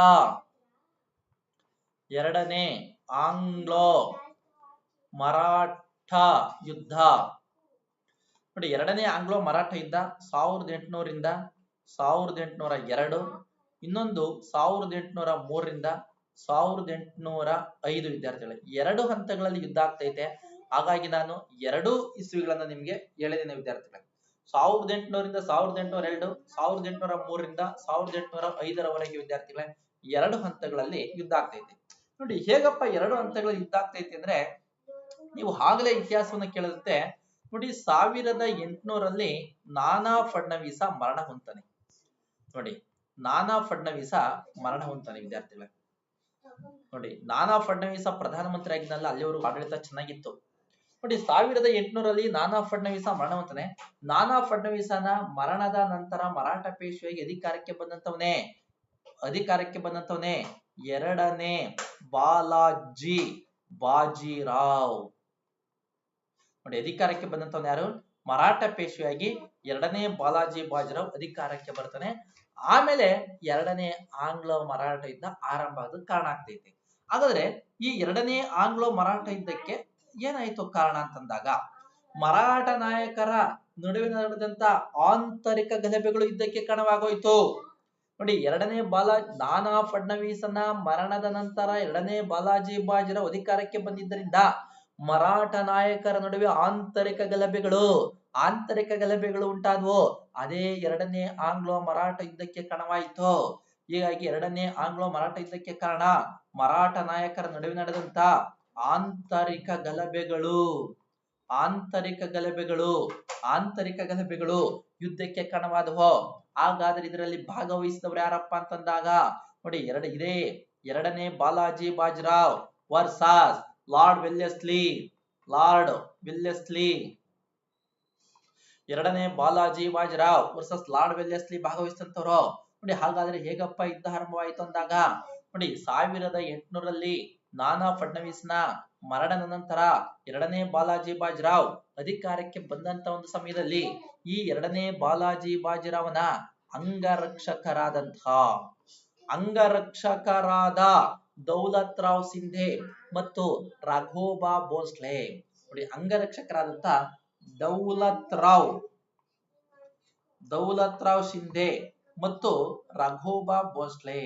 ಎರಡನೇ ಆಂಗ್ಲೋ ಮರಾಠ ಯುದ್ಧ. ನೋಡಿ, ಎರಡನೇ ಆಂಗ್ಲೋ ಮರಾಠ ಯುದ್ಧ ಸಾವಿರದ ಎಂಟುನೂರಿಂದ ಸಾವಿರದ ಎಂಟುನೂರ ಎರಡು ಇನ್ನೊಂದು ಸಾವಿರದ ಎಂಟುನೂರ ಮೂರರಿಂದ ಸಾವಿರದ ಎಂಟುನೂರ ಐದು ವಿದ್ಯಾರ್ಥಿಗಳು. ಎರಡು ಹಂತಗಳಲ್ಲಿ ಯುದ್ಧ ಆಗ್ತೈತೆ ಹಾಗಾಗಿ ನಾನು ಎರಡು ಇಸ್ವಿಗಳನ್ನ ನಿಮ್ಗೆ ಹೇಳಿದ್ದೇನೆ ವಿದ್ಯಾರ್ಥಿಗಳು. ಸಾವಿರದ ಎಂಟುನೂರಿಂದ ಸಾವಿರದ ಎಂಟುನೂರ ಎರಡು ಸಾವಿರದ ಎಂಟುನೂರ ಮೂರರಿಂದ ಸಾವಿರದ ಎಂಟುನೂರ ಐದರವರೆಗೆ ವಿದ್ಯಾರ್ಥಿಗಳೇ, ಎರಡು ಹಂತಗಳಲ್ಲಿ ಯುದ್ಧ ಆಗ್ತೈತೆ ನೋಡಿ, ಹೇಗಪ್ಪ ಎರಡು ಹಂತಗಳಲ್ಲಿ ಯುದ್ಧ ಆಗ್ತೈತೆ ಅಂದ್ರೆ, ನೀವು ಆಗಲೇ ಇತಿಹಾಸವನ್ನು ಕೇಳಿದಂತೆ ನೋಡಿ ಸಾವಿರದ ಎಂಟುನೂರಲ್ಲಿ ನಾನಾ ಫಡ್ನವೀಸ ಮರಣ ಹೊಂತಾನೆ ನೋಡಿ, ನಾನಾ ಫಡ್ನವೀಸ ಮರಣ ಹೊಂತಾನೆ ವಿದ್ಯಾರ್ಥಿಗಳೇ. ನೋಡಿ, ನಾನಾ ಫಡ್ನವೀಸ ಪ್ರಧಾನಮಂತ್ರಿ ಆಗಿದ್ನಲ್ಲ ಅಲ್ಲಿವರು ಆಡಳಿತ ಚೆನ್ನಾಗಿತ್ತು. ನೋಡಿ, ಸಾವಿರದ ಎಂಟುನೂರಲ್ಲಿ ನಾನಾ ಫಡ್ನವೀಸ ಮರಣ ಹೊಂತಾನೆ ನಾನಾ ಫಡ್ನವೀಸನ ಮರಣದ ನಂತರ ಮರಾಠ ಪೇಶ್ವೆಗೆ ಅಧಿಕಾರಕ್ಕೆ ಬಂದಂತವನೇ ಅಧಿಕಾರಕ್ಕೆ ಬಂದಂತವನೇ ಎರಡನೇ ಬಾಲಾಜಿ ಬಾಜಿರಾವ್. ನೋಡಿ ಅಧಿಕಾರಕ್ಕೆ ಬಂದಂತವನ್ ಯಾರು? ಮರಾಠ ಪೇಶ್ವೆಯಾಗಿ ಎರಡನೇ ಬಾಲಾಜಿ ಬಾಜರಾವ್ ಅಧಿಕಾರಕ್ಕೆ ಬರ್ತಾನೆ. ಆಮೇಲೆ ಎರಡನೇ ಆಂಗ್ಲೋ ಮರಾಠ ಯುದ್ಧ ಆರಂಭ ಆಗೋದಕ್ಕೆ ಕಾರಣ ಆಗ್ತೈತಿ. ಹಾಗಾದ್ರೆ ಈ ಎರಡನೇ ಆಂಗ್ಲೋ ಮರಾಠ ಯುದ್ಧಕ್ಕೆ ಏನಾಯ್ತು ಕಾರಣ ಅಂತಂದಾಗ, ಮರಾಠ ನಾಯಕರ ನಡುವೆ ನಡೆದಂತ ಆಂತರಿಕ ಗಲಭೆಗಳು ಯುದ್ಧಕ್ಕೆ ಕಾರಣವಾಗೋಯ್ತು. ನೋಡಿ, ಎರಡನೇ ಬಾಲ, ನಾನಾ ಫಡ್ನವೀಸನ ಮರಣದ ನಂತರ ಎರಡನೇ ಬಾಲಾಜಿ ಬಾಜಿರಾವ್ ಅಧಿಕಾರಕ್ಕೆ ಬಂದಿದ್ದರಿಂದ ಮರಾಠ ನಾಯಕರ ನಡುವೆ ಆಂತರಿಕ ಗಲಭೆಗಳು ಆಂತರಿಕ ಗಲಭೆಗಳು ಉಂಟಾದವು? ಅದೇ ಎರಡನೇ ಆಂಗ್ಲೋ ಮರಾಠ ಯುದ್ಧಕ್ಕೆ ಕಾರಣವಾಯಿತು? ಹೀಗಾಗಿ ಎರಡನೇ ಆಂಗ್ಲೋ ಮರಾಠ ಯುದ್ಧಕ್ಕೆ ಕಾರಣ ಮರಾಠ ನಾಯಕರ ನಡುವೆ ನಡೆದಂತ ಆಂತರಿಕ ಗಲಭೆಗಳು ಆಂತರಿಕ ಗಲಭೆಗಳು ಆಂತರಿಕ ಗಲಭೆಗಳು ಯುದ್ಧಕ್ಕೆ ಕಾರಣವಾದವು? ಹಾಗಾದ್ರೆ ಇದರಲ್ಲಿ ಭಾಗವಹಿಸಿದವರು ಯಾರಪ್ಪ ಅಂತಂದಾಗ ನೋಡಿ, ಎರಡು, ಇದೇ ಎರಡನೇ Balaji Bajirao versus. Lord Wellesley Lord Wellesley. ಎರಡನೇ Balaji Bajirao versus Lord Wellesley ಭಾಗವಹಿಸಿದಂತವ್ರು. ನೋಡಿ, ಹಾಗಾದ್ರೆ ಹೇಗಪ್ಪ ಯುದ್ಧ ಆರಂಭವಾಯಿತು ಅಂದಾಗ, ನೋಡಿ, ಸಾವಿರದ ಎಂಟುನೂರಲ್ಲಿ ನಾನಾ ಫಡ್ನವೀಸ್ನ ಮರಣದ ನಂತರ ಎರಡನೇ ಬಾಲಾಜಿ ಬಾಜಿರಾವ್ ಅಧಿಕಾರಕ್ಕೆ ಬಂದಂತ ಒಂದು ಸಮಯದಲ್ಲಿ ಈ ಎರಡನೇ ಬಾಲಾಜಿ ಬಾಜಿರಾವ್ನ ಅಂಗರಕ್ಷಕರಾದಂತಹ, ಅಂಗರಕ್ಷಕರಾದ ದೌಲತ್ ರಾವ್ ಸಿಂಧೆ ಮತ್ತು ರಾಘೋಬಾ ಭೋಸ್ಲೆ, ನೋಡಿ ಅಂಗರಕ್ಷಕರಾದಂತ ದೌಲತ್ ರಾವ್. ದೌಲತ್ ರಾವ್ ಶಿಂಧೆ ಮತ್ತು ರಾಘೋಬಾ ಭೋಸ್ಲೆ.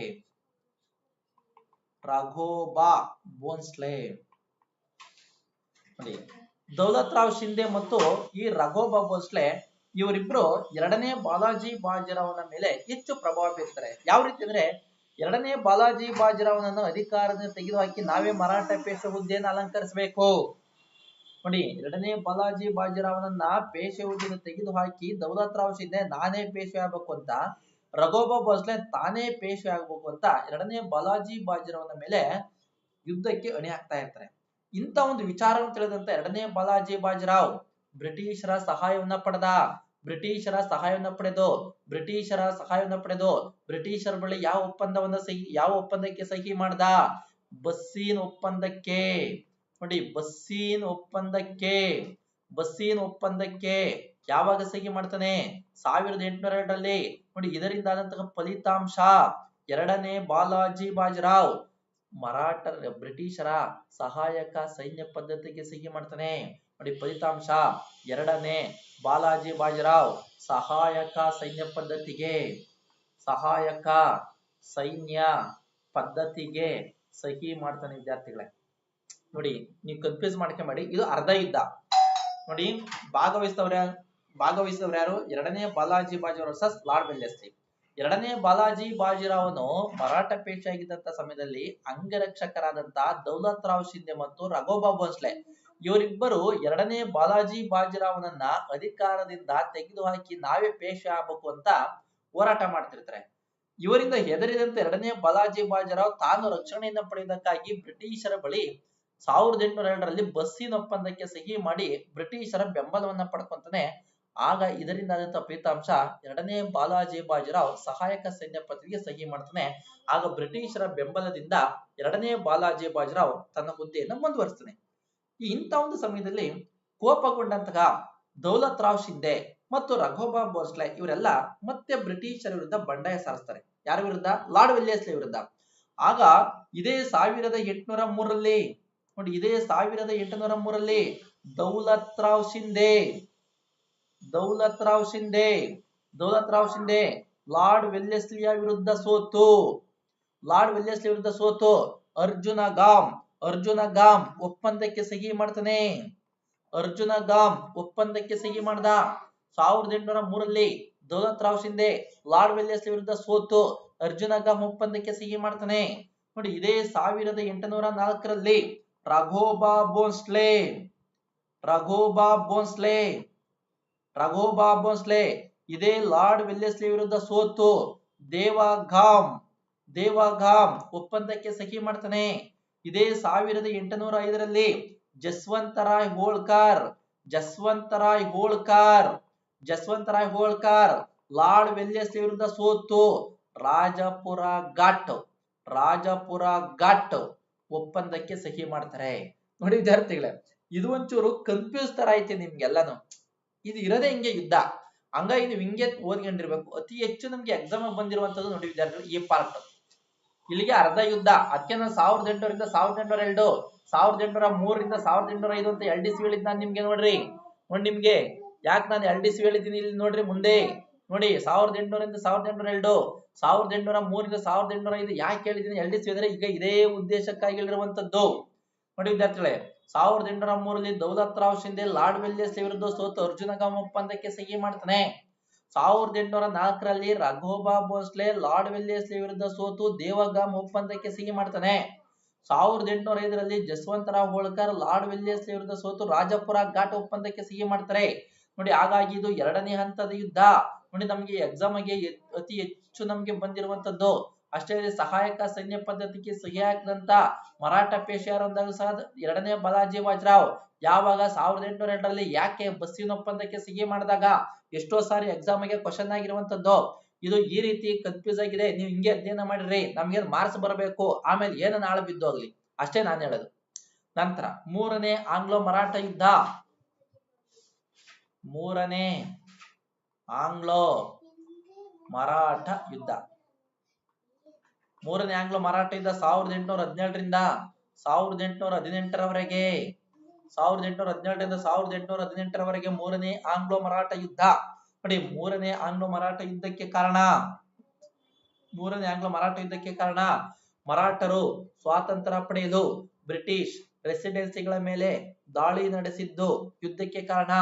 ರಾಘೋಬಾ ಭೋನ್ಸ್ಲೆ ನೋಡಿ, ದೌಲತ್ ರಾವ್ ಶಿಂದೆ ಮತ್ತು ಈ ರಾಘೋಬಾ ಭೋಸ್ಲೆ, ಇವರಿಬ್ರು ಎರಡನೇ ಬಾಲಾಜಿ ಬಾಜಿರಾವ್ನ ಮೇಲೆ ಹೆಚ್ಚು ಪ್ರಭಾವ ಬೀರ್ತಾರೆ. ಯಾವ ರೀತಿ ಅಂದ್ರೆ ಎರಡನೇ ಬಾಲಾಜಿ ಬಾಜಿರಾವ್ನನ್ನು ಅಧಿಕಾರದಿಂದ ತೆಗೆದುಹಾಕಿ ನಾವೇ ಮರಾಠ ಪೇಶ ಹುದ್ದೆಯನ್ನು ಅಲಂಕರಿಸಬೇಕು. ನೋಡಿ, ಎರಡನೇ ಬಾಲಾಜಿ ಬಾಜಿರಾವ್ನನ್ನ ಪೇಶ ಹುದ್ದೆಯನ್ನು ತೆಗೆದುಹಾಕಿ ದೌಲತ್ ರಾವ್ ಶಿಂದೆ ನಾನೇ ಪೇಶೆ ಆಗ್ಬೇಕು ಅಂತ, ರಘೋಬಾ ಭೋಸ್ಲೆ ತಾನೇ ಪೇಶೆ ಆಗ್ಬೇಕು ಅಂತ ಎರಡನೇ ಬಾಲಾಜಿ ಬಾಜಿರಾವ್ನ ಮೇಲೆ ಯುದ್ಧಕ್ಕೆ ಅಣಿ ಹಾಕ್ತಾ ಇರ್ತಾರೆ. ಇಂಥ ಒಂದು ವಿಚಾರವನ್ನು ತಿಳಿದಂತ ಎರಡನೇ ಬಾಲಾಜಿ ಬಾಜಿರಾವ್ ಬ್ರಿಟಿಷರ ಸಹಾಯವನ್ನ ಪಡೆದ. ಬ್ರಿಟಿಷರ ಸಹಾಯವನ್ನ ಪಡೆದು, ಬ್ರಿಟಿಷರ ಸಹಾಯವನ್ನ ಪಡೆದು, ಬ್ರಿಟಿಷರ ಬಳಿ ಯಾವ ಒಪ್ಪಂದವನ್ನ ಸಹಿ, ಯಾವ ಒಪ್ಪಂದಕ್ಕೆ ಸಹಿ ಮಾಡ್ದ? ಬಸ್ಸಿನ ಒಪ್ಪಂದಕ್ಕೆ. ನೋಡಿ, ಬಸ್ಸಿನ ಒಪ್ಪಂದಕ್ಕೆ ಬಸ್ಸಿನ ಒಪ್ಪಂದಕ್ಕೆ ಯಾವಾಗ ಸಹಿ ಮಾಡ್ತಾನೆ? ಸಾವಿರದ ಎಂಟುನೂರ ಎರಡರಲ್ಲಿ. ನೋಡಿ ಇದರಿಂದ ಆದಂತಹ ಫಲಿತಾಂಶ, ಎರಡನೇ ಬಾಲಾಜಿ ಬಾಜರಾವ್, ಮರಾಠ, ಬ್ರಿಟಿಷರ ಸಹಾಯಕ ಸೈನ್ಯ ಪದ್ಧತಿಗೆ ಸಹಿ ಮಾಡ್ತಾನೆ. ನೋಡಿ, ಫಲಿತಾಂಶ, ಎರಡನೇ ಬಾಲಾಜಿ ಬಾಜಿರಾವ್, ಸಹಾಯಕ ಸೈನ್ಯ ಪದ್ಧತಿಗೆ, ಸಹಾಯಕ ಸೈನ್ಯ ಪದ್ಧತಿಗೆ ಸಹಿ ಮಾಡ್ತಾನೆ ವಿದ್ಯಾರ್ಥಿಗಳೇ. ನೋಡಿ, ನೀವು ಕನ್ಫ್ಯೂಸ್ ಮಾಡಿ, ಇದು ಅರ್ಧ ಯುದ್ಧ. ನೋಡಿ, ಭಾಗವಹಿಸಿದವ್ರ ಭಾಗವಹಿಸಿದವ್ರು ಯಾರು? ಎರಡನೇ Balaji Bajirao versus Lord Wellesley ಎರಡನೇ ಬಾಲಾಜಿ ಬಾಜಿರಾವ್ನು ಮರಾಠ ಪೇಶೆ ಆಗಿದ್ದಂತ ಸಮಯದಲ್ಲಿ ಅಂಗರಕ್ಷಕರಾದಂತ ದೌಲತ್ ರಾವ್ ಶಿಂದೆ ಮತ್ತು ರಘೋಬಾ ಭೋಸ್ಲೆ. ಇವರಿಬ್ಬರು ಎರಡನೇ ಬಾಲಾಜಿ ಬಾಜಿರಾವ್ನನ್ನ ಅಧಿಕಾರದಿಂದ ತೆಗೆದುಹಾಕಿ ನಾವೇ ಪೇಶ ಆಗ್ಬೇಕು ಅಂತ ಹೋರಾಟ ಮಾಡ್ತಿರ್ತಾರೆ. ಇವರಿಂದ ಹೆದರಿದಂತೆ ಎರಡನೇ ಬಾಲಾಜಿ ಬಾಜಿರಾವ್ ತಾನು ರಕ್ಷಣೆಯನ್ನ ಪಡೆಯುವುದಕ್ಕಾಗಿ ಬ್ರಿಟಿಷರ ಬಳಿ ಸಾವಿರದ ಎಂಟುನೂರ ಎರಡರಲ್ಲಿ ಬಸ್ಸಿನ ಒಪ್ಪಂದಕ್ಕೆ ಸಹಿ ಮಾಡಿ ಬ್ರಿಟಿಷರ ಬೆಂಬಲವನ್ನ ಪಡ್ಕೊಂತಾನೆ. ಆಗ ಇದರಿಂದಾದಂತಹ ಫಲಿತಾಂಶ ಎರಡನೇ ಬಾಲಾಜಿ ಬಾಜಿರಾವ್ ಸಹಾಯಕ ಸೈನ್ಯ ಪದವಿಗೆ ಸಹಿ ಮಾಡ್ತಾನೆ. ಆಗ ಬ್ರಿಟಿಷರ ಬೆಂಬಲದಿಂದ ಎರಡನೇ ಬಾಲಾಜಿ ಬಾಜಿರಾವ್ ತನ್ನ ಹುದ್ದೆಯನ್ನು ಮುಂದುವರಿಸ್ತಾನೆ. ಇಂಥ ಒಂದು ಸಮಯದಲ್ಲಿ ಕೋಪಗೊಂಡಂತಹ ದೌಲತ್ ರಾವ್ ಶಿಂದೆ ಮತ್ತು ರಘೋಬಾ ಬೋಸ್ಲೆ ಇವರೆಲ್ಲ ಮತ್ತೆ ಬ್ರಿಟಿಷರ ವಿರುದ್ಧ ಬಂಡಾಯ ಸಾರಿಸ್ತಾರೆ. ಯಾರ ವಿರುದ್ಧ? ಲಾರ್ಡ್ ವಿಲಿಯಸ್ಲೆ ವಿರುದ್ಧ. ಆಗ ಇದೇ ಸಾವಿರದ ಎಂಟುನೂರ ಮೂರರಲ್ಲಿ, ನೋಡಿ, ಇದೇ ಸಾವಿರದ ಎಂಟುನೂರ ಮೂರರಲ್ಲಿ ದೌಲತ್ ರಾವ್ ಶಿಂದೆ ದೌಲತ್ ರಾವ್ ಶಿಂದೆ ದೌಲತ್ ರಾವ್ ಶಿಂದೆ ಲಾರ್ಡ್ ವೆಲ್ಲೆಸ್ಲಿಯ ವಿರುದ್ಧ ಸೋತು, ಲಾರ್ಡ್ ವೆಲ್ಲೆಸ್ಲಿ ವಿರುದ್ಧ ಸೋತು ಅರ್ಜುನ ಗಾಮ್ ಅರ್ಜುನ ಗಾಮ್ ಒಪ್ಪಂದಕ್ಕೆ ಸಹಿ ಮಾಡ್ತಾನೆ. ಅರ್ಜುನ ಗಾಮ್ ಒಪ್ಪಂದಕ್ಕೆ ಸಹಿ ಮಾಡ್ದ. ಸಾವಿರದ ಎಂಟುನೂರ ಮೂರಲ್ಲಿ ದೌಲತ್ ರಾವ್ ಶಿಂದೆ ಲಾರ್ಡ್ ವೆಲ್ಲೆಸ್ಲಿ ವಿರುದ್ಧ ಸೋತು ಅರ್ಜುನ ಗಾಮ್ ಒಪ್ಪಂದಕ್ಕೆ ಸಹಿ ಮಾಡ್ತಾನೆ. ನೋಡಿ, ಇದೇ ಸಾವಿರದ ಎಂಟುನೂರ ನಾಲ್ಕರಲ್ಲಿ ರಘೋಬಾ ಬೋನ್ಸ್ಲೆ ರಘೋಬಾ ಬೋನ್ಸ್ಲೆ ರಘೋಬಾ ಬೋನ್ಸ್ಲೆ ಇದೇ ಲಾರ್ಡ್ ವೆಲ್ಲೆಸ್ಲಿ ವಿರುದ್ಧ ಸೋತು ದೇವಗಾಮ್ ದೇವಗಾಮ್ ಒಪ್ಪಂದಕ್ಕೆ ಸಹಿ ಮಾಡ್ತಾನೆ. ಇದೇ ಸಾವಿರದ ಎಂಟುನೂರ ಐದರಲ್ಲಿ ಜಸ್ವಂತರಾಯ್ ಹೋಳ್ಕರ್ ಜಸ್ವಂತರಾಯ್ ಹೋಳ್ಕರ್ ಜಸ್ವಂತರಾಯ್ ಹೋಳ್ಕರ್, ಲಾರ್ಡ್ ವೆಲ್ಲೆಸ್ ವಿರುದ್ಧ ಸೋತು. ರಾಜಪುರ ಘಾಟ್ ರಾಜಪುರ ಘಾಟ್ ಒಪ್ಪಂದಕ್ಕೆ ಸಹಿ ಮಾಡ್ತಾರೆ. ನೋಡಿ ವಿದ್ಯಾರ್ಥಿಗಳೇ, ಇದು ಒಂಚೂರು ಕನ್ಫ್ಯೂಸ್ ತರ ಐತೆ ನಿಮ್ಗೆಲ್ಲಾನು. ಇದು ಇರೋದೇ ಹಿಂಗೆ ಯುದ್ಧ. ಹಂಗಾಗಿ ನೀವು ಹಿಂಗೆ ಓದ್ಕೊಂಡಿರ್ಬೇಕು. ಅತಿ ಹೆಚ್ಚು ನಮ್ಗೆ ಎಕ್ಸಾಮ್ ಬಂದಿರುವಂತದ್ದು ನೋಡಿ ವಿದ್ಯಾರ್ಥಿಗಳು, ಈ ಪಾರ್ಟ್ ಇಲ್ಲಿಗೆ ಅರ್ಧ ಯುದ್ಧ. ಅದಕ್ಕೆ ಸಾವಿರದ ಎಂಟುನೂರಿಂದ ಸಾವಿರದ ಎಂಟುನೂರ ಎರಡು, ಸಾವಿರದ ಎಂಟುನೂರ ಮೂರರಿಂದ ಸಾವಿರದ ಎಂಟುನೂರ ಐದು ಅಂತ ಎಲ್ಡಿಸಿ ಇಸ್ವಿ ಹೇಳಿದ್ ನಾನು ನಿಮ್ಗೆ ನೋಡ್ರಿ. ನೋಡಿ ನಿಮ್ಗೆ. ಯಾಕೆ ನಾನು ಎಲ್ಡಿಸಿ ಡಿಸ್ ಹೇಳಿದ್ದೀನಿ ಇಲ್ಲಿ ನೋಡ್ರಿ ಮುಂದೆ. ನೋಡಿ, ಸಾವಿರದ ಎಂಟುನೂರಿಂದ ಸಾವಿರದ ಎಂಟುನೂರ ಎರಡು, ಸಾವಿರದ ಎಂಟುನೂರ ಮೂರಿಂದ ಸಾವಿರದ ಎಂಟುನೂರ ಐದು ಯಾಕೆ ಹೇಳಿದ್ದೀನಿ ಎಲ್ಡಿಸಿ ಡಿಸ್ ಅಂದ್ರೆ ಈಗ ಇದೇ ಉದ್ದೇಶಕ್ಕಾಗಿ ಹೇಳಿರುವಂತದ್ದು ನೋಡಿ ವಿದ್ಯಾರ್ಥಿಗಳೇ, ಸಾವಿರದ ಎಂಟುನೂರ ಮೂರಲ್ಲಿ ದೌಲತ್ ರಾವ್ ಶಿಂದೆ ಲಾರ್ಡ್ ವೆಲ್ಲೆಸ್ ವಿರುದ್ಧ ಸೋತು ಅರ್ಜುನಗಾಮ್ ಒಪ್ಪಂದಕ್ಕೆ ಸಹಿ ಮಾಡ್ತಾನೆ. ಸಾವಿರದ ಎಂಟುನೂರ ನಾಲ್ಕರಲ್ಲಿ ರಘೋಬಾ ಭೋಸ್ಲೆ, ಲಾರ್ಡ್ ವೆಲ್ಲೆಸ್ಲಿ ವಿರುದ್ಧ ಸೋತು ದೇವಗಾಮ್ ಒಪ್ಪಂದಕ್ಕೆ ಸಹಿ ಮಾಡ್ತಾನೆ. ಸಾವಿರದ ಎಂಟುನೂರ ಐದರಲ್ಲಿ ಜಸ್ವಂತರಾವ್ ಹೋಳ್ಕರ್, ಲಾರ್ಡ್ ವೆಲ್ಲೆಸ್ಲಿ ವಿರುದ್ಧ ಸೋತು ರಾಜಪುರ ಘಾಟ್ ಒಪ್ಪಂದಕ್ಕೆ ಸಹಿ ಮಾಡ್ತಾರೆ. ನೋಡಿ, ಹಾಗಾಗಿ ಇದು ಎರಡನೇ ಹಂತದ ಯುದ್ಧ. ನೋಡಿ, ನಮಗೆ ಎಕ್ಸಾಮ್ಗೆ ಅತಿ ಹೆಚ್ಚು ನಮಗೆ ಬಂದಿರುವಂತದ್ದು ಅಷ್ಟೇ ಸಹಾಯಕ ಸೈನ್ಯ ಪದ್ಧತಿಗೆ ಸಹಿ ಹಾಕಿದಂತ ಮರಾಠ ಪೇಶೆಯರ್ ಅಂದಾಗ ಸಹ ಎರಡನೇ ಬಾಲಾಜಿ ಬಾಜ್ರಾವ್ ಯಾವಾಗ ಸಾವಿರದ ಎಂಟುನೂರ ಎರಡರಲ್ಲಿ ಯಾಕೆ ಬಸ್ಸಿನ ಒಪ್ಪಂದಕ್ಕೆ ಸಹಿ ಮಾಡಿದಾಗ ಎಷ್ಟೋ ಸಾರಿ ಎಕ್ಸಾಮ್ಗೆ ಕ್ವಶನ್ ಆಗಿರುವಂತದ್ದು. ಇದು ಈ ರೀತಿ ಕನ್ಫ್ಯೂಸ್ ಆಗಿದೆ. ನೀವು ಹಿಂಗೆ ಅಧ್ಯಯನ ಮಾಡಿರಿ, ನಮ್ಗೆ ಮಾರ್ಕ್ಸ್ ಬರಬೇಕು, ಆಮೇಲೆ ಏನು ನಾಳೆ ಬಿದ್ದೋಗ್ಲಿ ಅಷ್ಟೇ ನಾನು ಹೇಳೋದು. ನಂತರ ಮೂರನೇ ಆಂಗ್ಲೋ ಮರಾಠ ಯುದ್ಧ. ಮೂರನೇ ಆಂಗ್ಲೋ ಮರಾಠ ಯುದ್ಧ. ಮೂರನೇ ಆಂಗ್ಲೋ ಮರಾಠ ಯುದ್ಧ ಸಾವಿರದ ಎಂಟುನೂರ ಹದಿನೇಳರಿಂದ ಸಾವಿರದ ಎಂಟುನೂರ ಹದಿನೆಂಟರವರೆಗೆ, ಸಾವಿರದ ಎಂಟುನೂರ ಹದಿನೇಳರಿಂದ ಸಾವಿರದ ಎಂಟುನೂರ ಹದಿನೆಂಟರವರೆಗೆ ಮೂರನೇ ಆಂಗ್ಲೋ ಮರಾಠ ಯುದ್ಧ. ನೋಡಿ, ಮೂರನೇ ಆಂಗ್ಲೋ ಮರಾಠ ಯುದ್ಧಕ್ಕೆ ಕಾರಣ. ಮೂರನೇ ಆಂಗ್ಲೋ ಮರಾಠ ಯುದ್ಧಕ್ಕೆ ಕಾರಣ ಮರಾಠರು ಸ್ವಾತಂತ್ರ್ಯ ಪಡೆಯಲು ಬ್ರಿಟಿಷ್ ರೆಸಿಡೆನ್ಸಿಗಳ ಮೇಲೆ ದಾಳಿ ನಡೆಸಿದ್ದು ಯುದ್ಧಕ್ಕೆ ಕಾರಣ.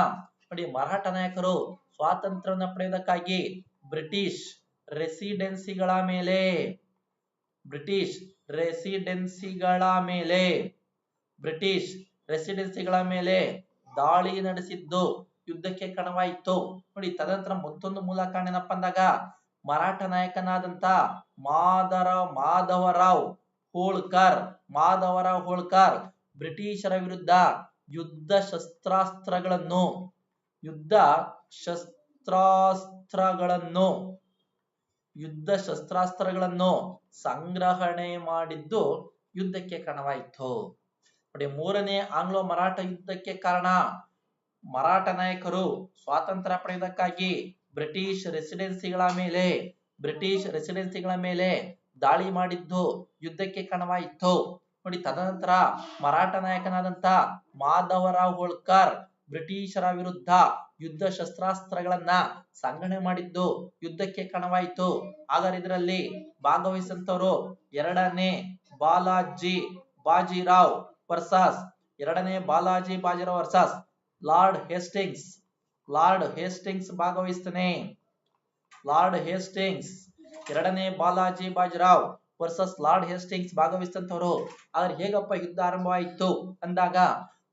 ನೋಡಿ, ಮರಾಠ ನಾಯಕರು ಸ್ವಾತಂತ್ರ್ಯವನ್ನು ಪಡೆಯುವುದಕ್ಕಾಗಿ ಬ್ರಿಟಿಷ್ ರೆಸಿಡೆನ್ಸಿಗಳ ಮೇಲೆ ಬ್ರಿಟಿಷ್ ರೆಸಿಡೆನ್ಸಿಗಳ ಮೇಲೆ, ಬ್ರಿಟಿಷ್ ರೆಸಿಡೆನ್ಸಿಗಳ ಮೇಲೆ ದಾಳಿ ನಡೆಸಿದ್ದು ಯುದ್ಧಕ್ಕೆ ಕಣವಾಯಿತು. ನೋಡಿ, ತದನಂತರ ಮತ್ತೊಂದು ಮೂಲ ಕಾರಣ ಏನಪ್ಪಾ ಅಂದಾಗ, ಮರಾಠ ನಾಯಕನಾದಂತ ಮಾದರ, ಮಾಧವರಾವ್ ಹೋಳ್ಕರ್ ಮಾಧವರಾವ್ ಹೋಳ್ಕರ್ ಬ್ರಿಟಿಷರ ವಿರುದ್ಧ ಯುದ್ಧ ಶಸ್ತ್ರಾಸ್ತ್ರಗಳನ್ನು ಯುದ್ಧ ಶಸ್ತ್ರಾಸ್ತ್ರಗಳನ್ನು ಯುದ್ಧ ಶಸ್ತ್ರಾಸ್ತ್ರಗಳನ್ನು ಸಂಗ್ರಹಣೆ ಮಾಡಿದ್ದು ಯುದ್ಧಕ್ಕೆ ಕಾರಣವಾಯಿತು. ನೋಡಿ, ಮೂರನೇ ಆಂಗ್ಲೋ ಮರಾಠ ಯುದ್ಧಕ್ಕೆ ಕಾರಣ. ಮರಾಠ ನಾಯಕರು ಸ್ವಾತಂತ್ರ್ಯ ಪಡೆಯುವುದಕ್ಕಾಗಿ ಬ್ರಿಟಿಷ್ ರೆಸಿಡೆನ್ಸಿಗಳ ಮೇಲೆ, ಬ್ರಿಟಿಷ್ ರೆಸಿಡೆನ್ಸಿಗಳ ಮೇಲೆ ದಾಳಿ ಮಾಡಿದ್ದು ಯುದ್ಧಕ್ಕೆ ಕಾರಣವಾಯಿತು. ನೋಡಿ, ತದನಂತರ ಮರಾಠ ನಾಯಕನಾದಂತ ಮಾಧವರಾವ್ ಹೋಳ್ಕರ್ ಬ್ರಿಟಿಷರ ವಿರುದ್ಧ ಯುದ್ಧ ಶಸ್ತ್ರಾಸ್ತ್ರಗಳನ್ನ ಸಂಗ್ರಹಣೆ ಮಾಡಿದ್ದು ಯುದ್ಧಕ್ಕೆ ಕಣವಾಯಿತು. ಆದರೆ ಇದರಲ್ಲಿ ಭಾಗವಹಿಸಿದಂತವರು ಎರಡನೇ ಬಾಲಾಜಿ ಬಾಜಿರಾವ್ ವರ್ಸಸ್, ಎರಡನೇ Balaji Bajirao versus, Lord Hastings Lord Hastings ಭಾಗವಹಿಸ್ತಾನೆ. Lord Hastings, ಎರಡನೇ Balaji Bajirao versus Lord Hastings ಭಾಗವಹಿಸಿದಂಥವ್ರು ಆದ್ರೆ ಹೇಗಪ್ಪ ಯುದ್ಧ ಆರಂಭವಾಯಿತು ಅಂದಾಗ,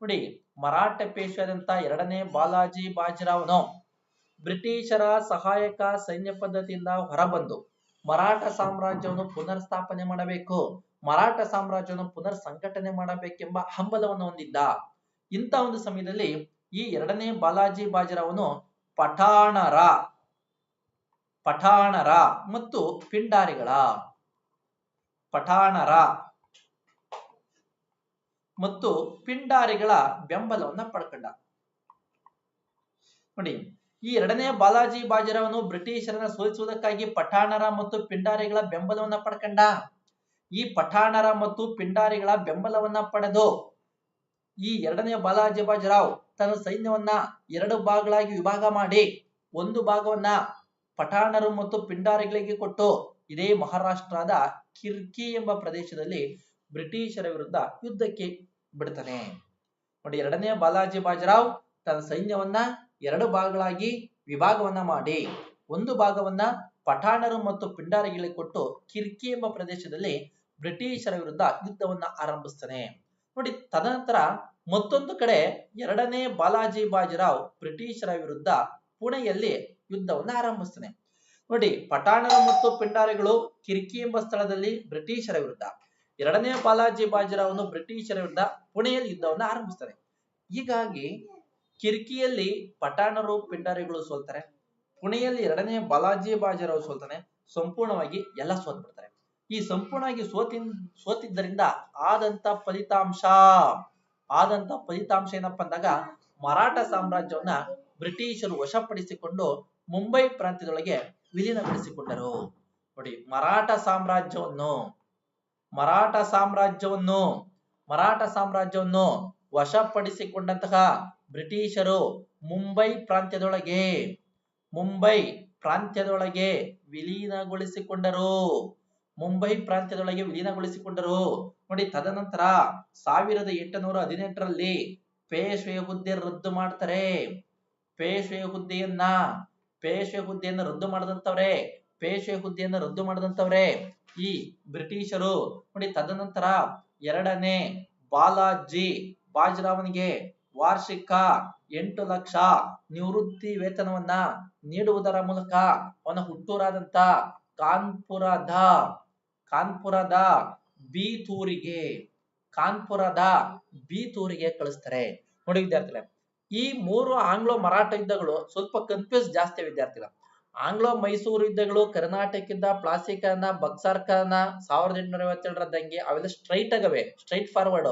ನೋಡಿ ಮರಾಠ ಪೇಶಾದಂತ ಎರಡನೇ ಬಾಲಾಜಿ ಬಾಜಿರಾವ್ನು ಬ್ರಿಟಿಷರ ಸಹಾಯಕ ಸೈನ್ಯ ಪದ್ಧತಿಯಿಂದ ಹೊರಬಂದು ಮರಾಠ ಸಾಮ್ರಾಜ್ಯವನ್ನು ಪುನರ್ ಸ್ಥಾಪನೆ ಮಾಡಬೇಕು, ಮರಾಠ ಸಾಮ್ರಾಜ್ಯವನ್ನು ಪುನರ್ ಸಂಘಟನೆ ಮಾಡಬೇಕೆಂಬ ಹಂಬಲವನ್ನು ಹೊಂದಿದ್ದ. ಇಂಥ ಒಂದು ಸಮಯದಲ್ಲಿ ಈ ಎರಡನೇ ಬಾಲಾಜಿ ಬಾಜಿರಾವ್ನು ಪಠಾಣರ ಪಠಾಣರ ಮತ್ತು ಪಿಂಡಾರಿಗಳ, ಪಠಾಣರ ಮತ್ತು ಪಿಂಡಾರಿಗಳ ಬೆಂಬಲವನ್ನ ಪಡ್ಕೊಂಡ. ನೋಡಿ, ಈ ಎರಡನೇ ಬಾಲಾಜಿ ಬಾಜಿರಾವ್ನು ಬ್ರಿಟಿಷರನ್ನ ಸೋಲಿಸುವುದಕ್ಕಾಗಿ ಪಠಾಣರ ಮತ್ತು ಪಿಂಡಾರಿಗಳ ಬೆಂಬಲವನ್ನ ಪಡ್ಕೊಂಡ. ಈ ಪಠಾಣರ ಮತ್ತು ಪಿಂಡಾರಿಗಳ ಬೆಂಬಲವನ್ನ ಪಡೆದು ಈ ಎರಡನೇ ಬಾಲಾಜಿ ಬಾಜಿರಾವ್ ತನ್ನ ಸೈನ್ಯವನ್ನ ಎರಡು ಭಾಗಗಳಾಗಿ ವಿಭಾಗ ಮಾಡಿ, ಒಂದು ಭಾಗವನ್ನ ಪಠಾಣರು ಮತ್ತು ಪಿಂಡಾರಿಗಳಿಗೆ ಕೊಟ್ಟು ಇದೇ ಮಹಾರಾಷ್ಟ್ರದ ಕಿರ್ಕಿ ಎಂಬ ಪ್ರದೇಶದಲ್ಲಿ ಬ್ರಿಟಿಷರ ವಿರುದ್ಧ ಯುದ್ಧಕ್ಕೆ ಬಿಡ್ತಾನೆ. ನೋಡಿ, ಎರಡನೇ ಬಾಲಾಜಿ ಬಾಜರಾವ್ ತನ್ನ ಸೈನ್ಯವನ್ನ ಎರಡು ಭಾಗಗಳಾಗಿ ವಿಭಾಗವನ್ನ ಮಾಡಿ. ಒಂದು ಭಾಗವನ್ನ ಪಠಾಣರು ಮತ್ತು ಪಿಂಡಾರಿಗಳಿಗೆ ಕೊಟ್ಟು ಕಿರ್ಕಿ ಎಂಬ ಪ್ರದೇಶದಲ್ಲಿ ಬ್ರಿಟಿಷರ ವಿರುದ್ಧ ಯುದ್ಧವನ್ನ ಆರಂಭಿಸ್ತಾನೆ. ನೋಡಿ, ತದನಂತರ ಮತ್ತೊಂದು ಕಡೆ ಎರಡನೇ ಬಾಲಾಜಿ ಬಾಜಿರಾವ್ ಬ್ರಿಟಿಷರ ವಿರುದ್ಧ ಪುಣೆಯಲ್ಲಿ ಯುದ್ಧವನ್ನ ಆರಂಭಿಸ್ತಾನೆ. ನೋಡಿ, ಪಠಾಣರು ಮತ್ತು ಪಿಂಡಾರಿಗಳು ಕಿರ್ಕಿ ಎಂಬ ಸ್ಥಳದಲ್ಲಿ ಬ್ರಿಟಿಷರ ವಿರುದ್ಧ ಎರಡನೇ ಬಾಲಾಜಿ ಬಾಜಿರಾವ್ನು ಬ್ರಿಟಿಷರ ವಿರುದ್ಧ ಪುಣೆಯಲ್ಲಿ ಯುದ್ಧವನ್ನು ಆರಂಭಿಸ್ತಾರೆ. ಹೀಗಾಗಿ ಕಿರ್ಕಿಯಲ್ಲಿ ಪಠಾಣರು ಪಿಂಡಾರಿಗಳು ಸೋಲ್ತಾರೆ. ಪುಣೆಯಲ್ಲಿ ಎರಡನೇ ಬಾಲಾಜಿ ಬಾಜಿರಾವ್ ಸೋಲ್ತಾನೆ ಸಂಪೂರ್ಣವಾಗಿ ಎಲ್ಲ ಸೋತ್ಬಿಡ್ತಾರೆ. ಈ ಸಂಪೂರ್ಣವಾಗಿ ಸೋತಿ ಸೋತಿದ್ದರಿಂದ ಆದಂತ ಫಲಿತಾಂಶ ಆದಂತ ಫಲಿತಾಂಶ ಏನಪ್ಪಾ ಅಂದಾಗ ಮರಾಠ ಸಾಮ್ರಾಜ್ಯವನ್ನ ಬ್ರಿಟಿಷರು ವಶಪಡಿಸಿಕೊಂಡು ಮುಂಬೈ ಪ್ರಾಂತ್ಯದೊಳಗೆ ವಿಲೀನಗೊಳಿಸಿಕೊಂಡರು. ನೋಡಿ ಮರಾಠ ಸಾಮ್ರಾಜ್ಯವನ್ನು ಮರಾಠ ಸಾಮ್ರಾಜ್ಯವನ್ನು ಮರಾಠ ಸಾಮ್ರಾಜ್ಯವನ್ನು ವಶಪಡಿಸಿಕೊಂಡಂತಹ ಬ್ರಿಟಿಷರು ಮುಂಬೈ ಪ್ರಾಂತ್ಯದೊಳಗೆ ಮುಂಬೈ ಪ್ರಾಂತ್ಯದೊಳಗೆ ವಿಲೀನಗೊಳಿಸಿಕೊಂಡರು. ಮುಂಬೈ ಪ್ರಾಂತ್ಯದೊಳಗೆ ವಿಲೀನಗೊಳಿಸಿಕೊಂಡರು. ನೋಡಿ, ತದನಂತರ ಸಾವಿರದ ಎಂಟುನೂರ ಹದಿನೆಂಟರಲ್ಲಿ ಪೇಶ್ವೆ ಹುದ್ದೆ ರದ್ದು ಮಾಡ್ತಾರೆ. ಪೇಶ್ವೆ ಹುದ್ದೆಯನ್ನ ಪೇಶ್ವೆ ಹುದ್ದೆಯನ್ನ ರದ್ದು ಮಾಡದಂತವ್ರೆ ಪೇಶ್ವೆ ಹುದ್ದೆಯನ್ನು ರದ್ದು ಮಾಡದಂತವ್ರೆ ಈ ಬ್ರಿಟಿಷರು ನೋಡಿ ತದನಂತರ ಎರಡನೇ ಬಾಲಾಜಿ ಬಾಜಿರಾವನಿಗೆ ವಾರ್ಷಿಕ ಎಂಟು ಲಕ್ಷ ನಿವೃತ್ತಿ ವೇತನವನ್ನ ನೀಡುವುದರ ಮೂಲಕ ಅವನ ಹುಟ್ಟೂರಾದಂತ ಕಾನ್ಪುರದ ಕಾನ್ಪುರದ ಬೀತೂರಿಗೆ ಕಾನ್ಪುರದ ಬೀತೂರಿಗೆ ಕಳಿಸ್ತಾರೆ. ನೋಡಿ ವಿದ್ಯಾರ್ಥಿಗಳೇ, ಈ ಮೂರು ಆಂಗ್ಲೋ ಮರಾಠ ಯುದ್ಧಗಳು ಸ್ವಲ್ಪ ಕನ್ಫ್ಯೂಸ್ ಜಾಸ್ತಿ ವಿದ್ಯಾರ್ಥಿಗಳ. ಆಂಗ್ಲೋ ಮೈಸೂರು ಯುದ್ಧಗಳು ಕರ್ನಾಟಕದ ಪ್ಲಾಸಿಕನ, ಬಕ್ಸಾರ್ಕನ, ಸಾವಿರದ ಎಂಟುನೂರ ಐವತ್ತೇಳರ ದಂಗೆ ಅವೆಲ್ಲ ಸ್ಟ್ರೈಟ್ ಆಗವೆ ಸ್ಟ್ರೈಟ್ ಫಾರ್ವರ್ಡ್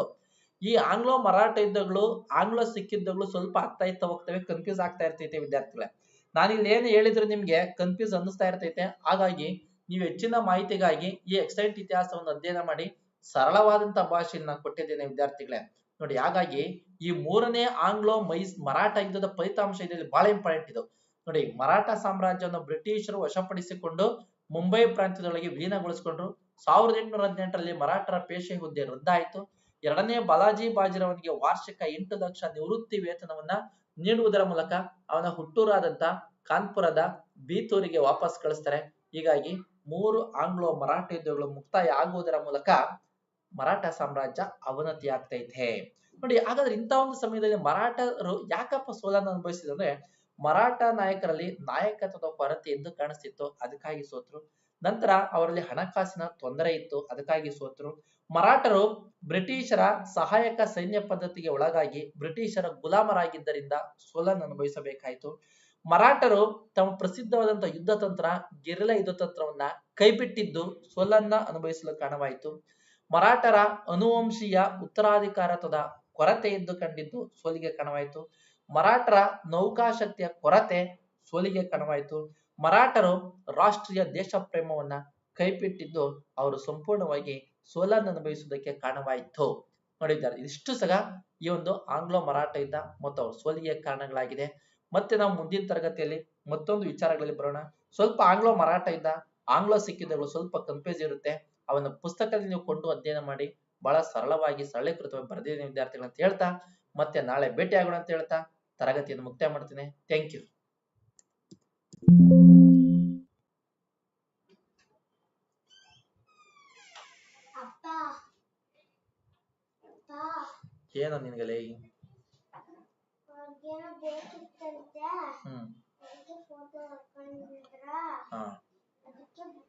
ಈ ಆಂಗ್ಲೋ ಮರಾಠ ಯುದ್ಧಗಳು, ಆಂಗ್ಲೋ ಸಿಖ್ ಯುದ್ಧಗಳು ಸ್ವಲ್ಪ ಆಗ್ತಾ ಇರ್ತಾ ಹೋಗ್ತವೆ ಕನ್ಫ್ಯೂಸ್ ಆಗ್ತಾ ಇರ್ತೈತೆ ವಿದ್ಯಾರ್ಥಿಗಳೇ. ನಾನು ಇಲ್ಲಿ ಏನು ಹೇಳಿದ್ರು ನಿಮ್ಗೆ ಕನ್ಫ್ಯೂಸ್ ಅನ್ನಿಸ್ತಾ ಇರ್ತೈತೆ. ಹಾಗಾಗಿ ನೀವು ಹೆಚ್ಚಿನ ಮಾಹಿತಿಗಾಗಿ ಈ ಎಕ್ಸೈಟ್ ಇತಿಹಾಸವನ್ನು ಅಧ್ಯಯನ ಮಾಡಿ ಸರಳವಾದಂತಹ ಭಾಷೆಯಲ್ಲಿ ನಾನು ಕೊಟ್ಟಿದ್ದೇನೆ ವಿದ್ಯಾರ್ಥಿಗಳೇ. ನೋಡಿ, ಹಾಗಾಗಿ ಈ ಮೂರನೇ ಆಂಗ್ಲೋ ಮೈಸ್ ಮರಾಠ ಯುದ್ಧದ ಫಲಿತಾಂಶ ಇದರಲ್ಲಿ ಬಹಳ ಇಂಪಾರ್ಟೆಂಟ್ ಇದು. ನೋಡಿ, ಮರಾಠ ಸಾಮ್ರಾಜ್ಯವನ್ನು ಬ್ರಿಟಿಷರು ವಶಪಡಿಸಿಕೊಂಡು ಮುಂಬೈ ಪ್ರಾಂತ್ಯದೊಳಗೆ ವಿಲೀನಗೊಳಿಸಿಕೊಂಡ್ರು. ಸಾವಿರದ ಎಂಟುನೂರ ಹದಿನೆಂಟರಲ್ಲಿ ಮರಾಠರ ಪೇಶೆ ಹುದ್ದೆ ರದ್ದಾಯಿತು. ಎರಡನೇ ಬಾಲಾಜಿ ಬಾಜಿರವನಿಗೆ ವಾರ್ಷಿಕ ಎಂಟು ಲಕ್ಷ ನಿವೃತ್ತಿ ವೇತನವನ್ನ ನೀಡುವುದರ ಮೂಲಕ ಅವನ ಹುಟ್ಟೂರಾದಂತ ಕಾನ್ಪುರದ ಬೀತೂರಿಗೆ ವಾಪಸ್ ಕಳಿಸ್ತಾರೆ. ಹೀಗಾಗಿ ಮೂರು ಆಂಗ್ಲೋ ಮರಾಠ ಯುದ್ಧಗಳು ಮುಕ್ತಾಯ ಆಗುವುದರ ಮೂಲಕ ಮರಾಠ ಸಾಮ್ರಾಜ್ಯ ಅವನತಿ ಆಗ್ತೈತೆ. ನೋಡಿ, ಹಾಗಾದ್ರೆ ಇಂಥ ಒಂದು ಸಮಯದಲ್ಲಿ ಮರಾಠರು ಯಾಕಪ್ಪ ಸೋಲನ್ನು ಅನುಭವಿಸಿದ್ರೆ ಮರಾಠ ನಾಯಕರಲ್ಲಿ ನಾಯಕತ್ವದ ಕೊರತೆ ಎಂದು ಕಾಣಿಸ್ತಿತ್ತು. ಅದಕ್ಕಾಗಿ ಸೋತ್ರು. ನಂತರ ಅವರಲ್ಲಿ ಹಣಕಾಸಿನ ತೊಂದರೆ ಇತ್ತು. ಅದಕ್ಕಾಗಿ ಸೋತ್ರು. ಮರಾಠರು ಬ್ರಿಟಿಷರ ಸಹಾಯಕ ಸೈನ್ಯ ಪದ್ಧತಿಗೆ ಒಳಗಾಗಿ ಬ್ರಿಟಿಷರ ಗುಲಾಮರಾಗಿದ್ದರಿಂದ ಸೋಲನ್ನು ಅನುಭವಿಸಬೇಕಾಯಿತು. ಮರಾಠರು ತಮ್ಮ ಪ್ರಸಿದ್ಧವಾದಂತಹ ಯುದ್ಧ ತಂತ್ರ ಗೆರಿಲ ಯುದ್ಧ ತಂತ್ರವನ್ನ ಕೈಬಿಟ್ಟಿದ್ದು ಸೋಲನ್ನ ಅನುಭವಿಸಲು ಕಾರಣವಾಯಿತು. ಮರಾಠರ ಅನುವಂಶೀಯ ಉತ್ತರಾಧಿಕಾರತ್ವದ ಕೊರತೆ ಎಂದು ಕಂಡಿದ್ದು ಸೋಲಿಗೆ ಕಣವಾಯಿತು. ಮರಾಠರ ನೌಕಾಶಕ್ತಿಯ ಕೊರತೆ ಸೋಲಿಗೆ ಕಣವಾಯಿತು. ಮರಾಠರು ರಾಷ್ಟ್ರೀಯ ದೇಶ ಪ್ರೇಮವನ್ನ ಕೈಬಿಟ್ಟಿದ್ದು ಅವರು ಸಂಪೂರ್ಣವಾಗಿ ಸೋಲನ್ನು ಅನುಭವಿಸುವುದಕ್ಕೆ ಕಾರಣವಾಯಿತು. ನೋಡಿದ್ದಾರೆ ಇಷ್ಟು ಸಹ ಈ ಒಂದು ಆಂಗ್ಲೋ ಮರಾಠ ಇದ್ದ ಮತ್ತು ಅವ್ರ ಸೋಲಿಗೆ ಕಾರಣಗಳಾಗಿದೆ. ಮತ್ತೆ ನಾವು ಮುಂದಿನ ತರಗತಿಯಲ್ಲಿ ಮತ್ತೊಂದು ವಿಚಾರಗಳಲ್ಲಿ ಬರೋಣ. ಸ್ವಲ್ಪ ಆಂಗ್ಲೋ ಮರಾಠ ಇದ್ದ ಆಂಗ್ಲೋ ಸಿಕ್ಕಿದಗಳು ಸ್ವಲ್ಪ ಕನ್ಫ್ಯೂಸ್ ಇರುತ್ತೆ. ಅವನ ಪುಸ್ತಕದಲ್ಲಿ ನೀವು ಕೊಂಡು ಅಧ್ಯಯನ ಮಾಡಿ. ಬಹಳ ಸರಳವಾಗಿ ಸರಳೀಕೃತವಾಗಿ ಬರೆದಿದ್ದೀನಿ ವಿದ್ಯಾರ್ಥಿಗಳು ಅಂತ ಹೇಳ್ತಾ ಮತ್ತೆ ನಾಳೆ ಭೇಟಿ ಆಗೋಣ ಅಂತ ಹೇಳ್ತಾ ತರಗತಿಯನ್ನು ಮುಕ್ತಾಯ ಮಾಡ್ತೀನಿ. ಥ್ಯಾಂಕ್ ಯು ಏನೋ ನಿನ್ಗೆ ಹ್ಮ್. ಹ್ಮ್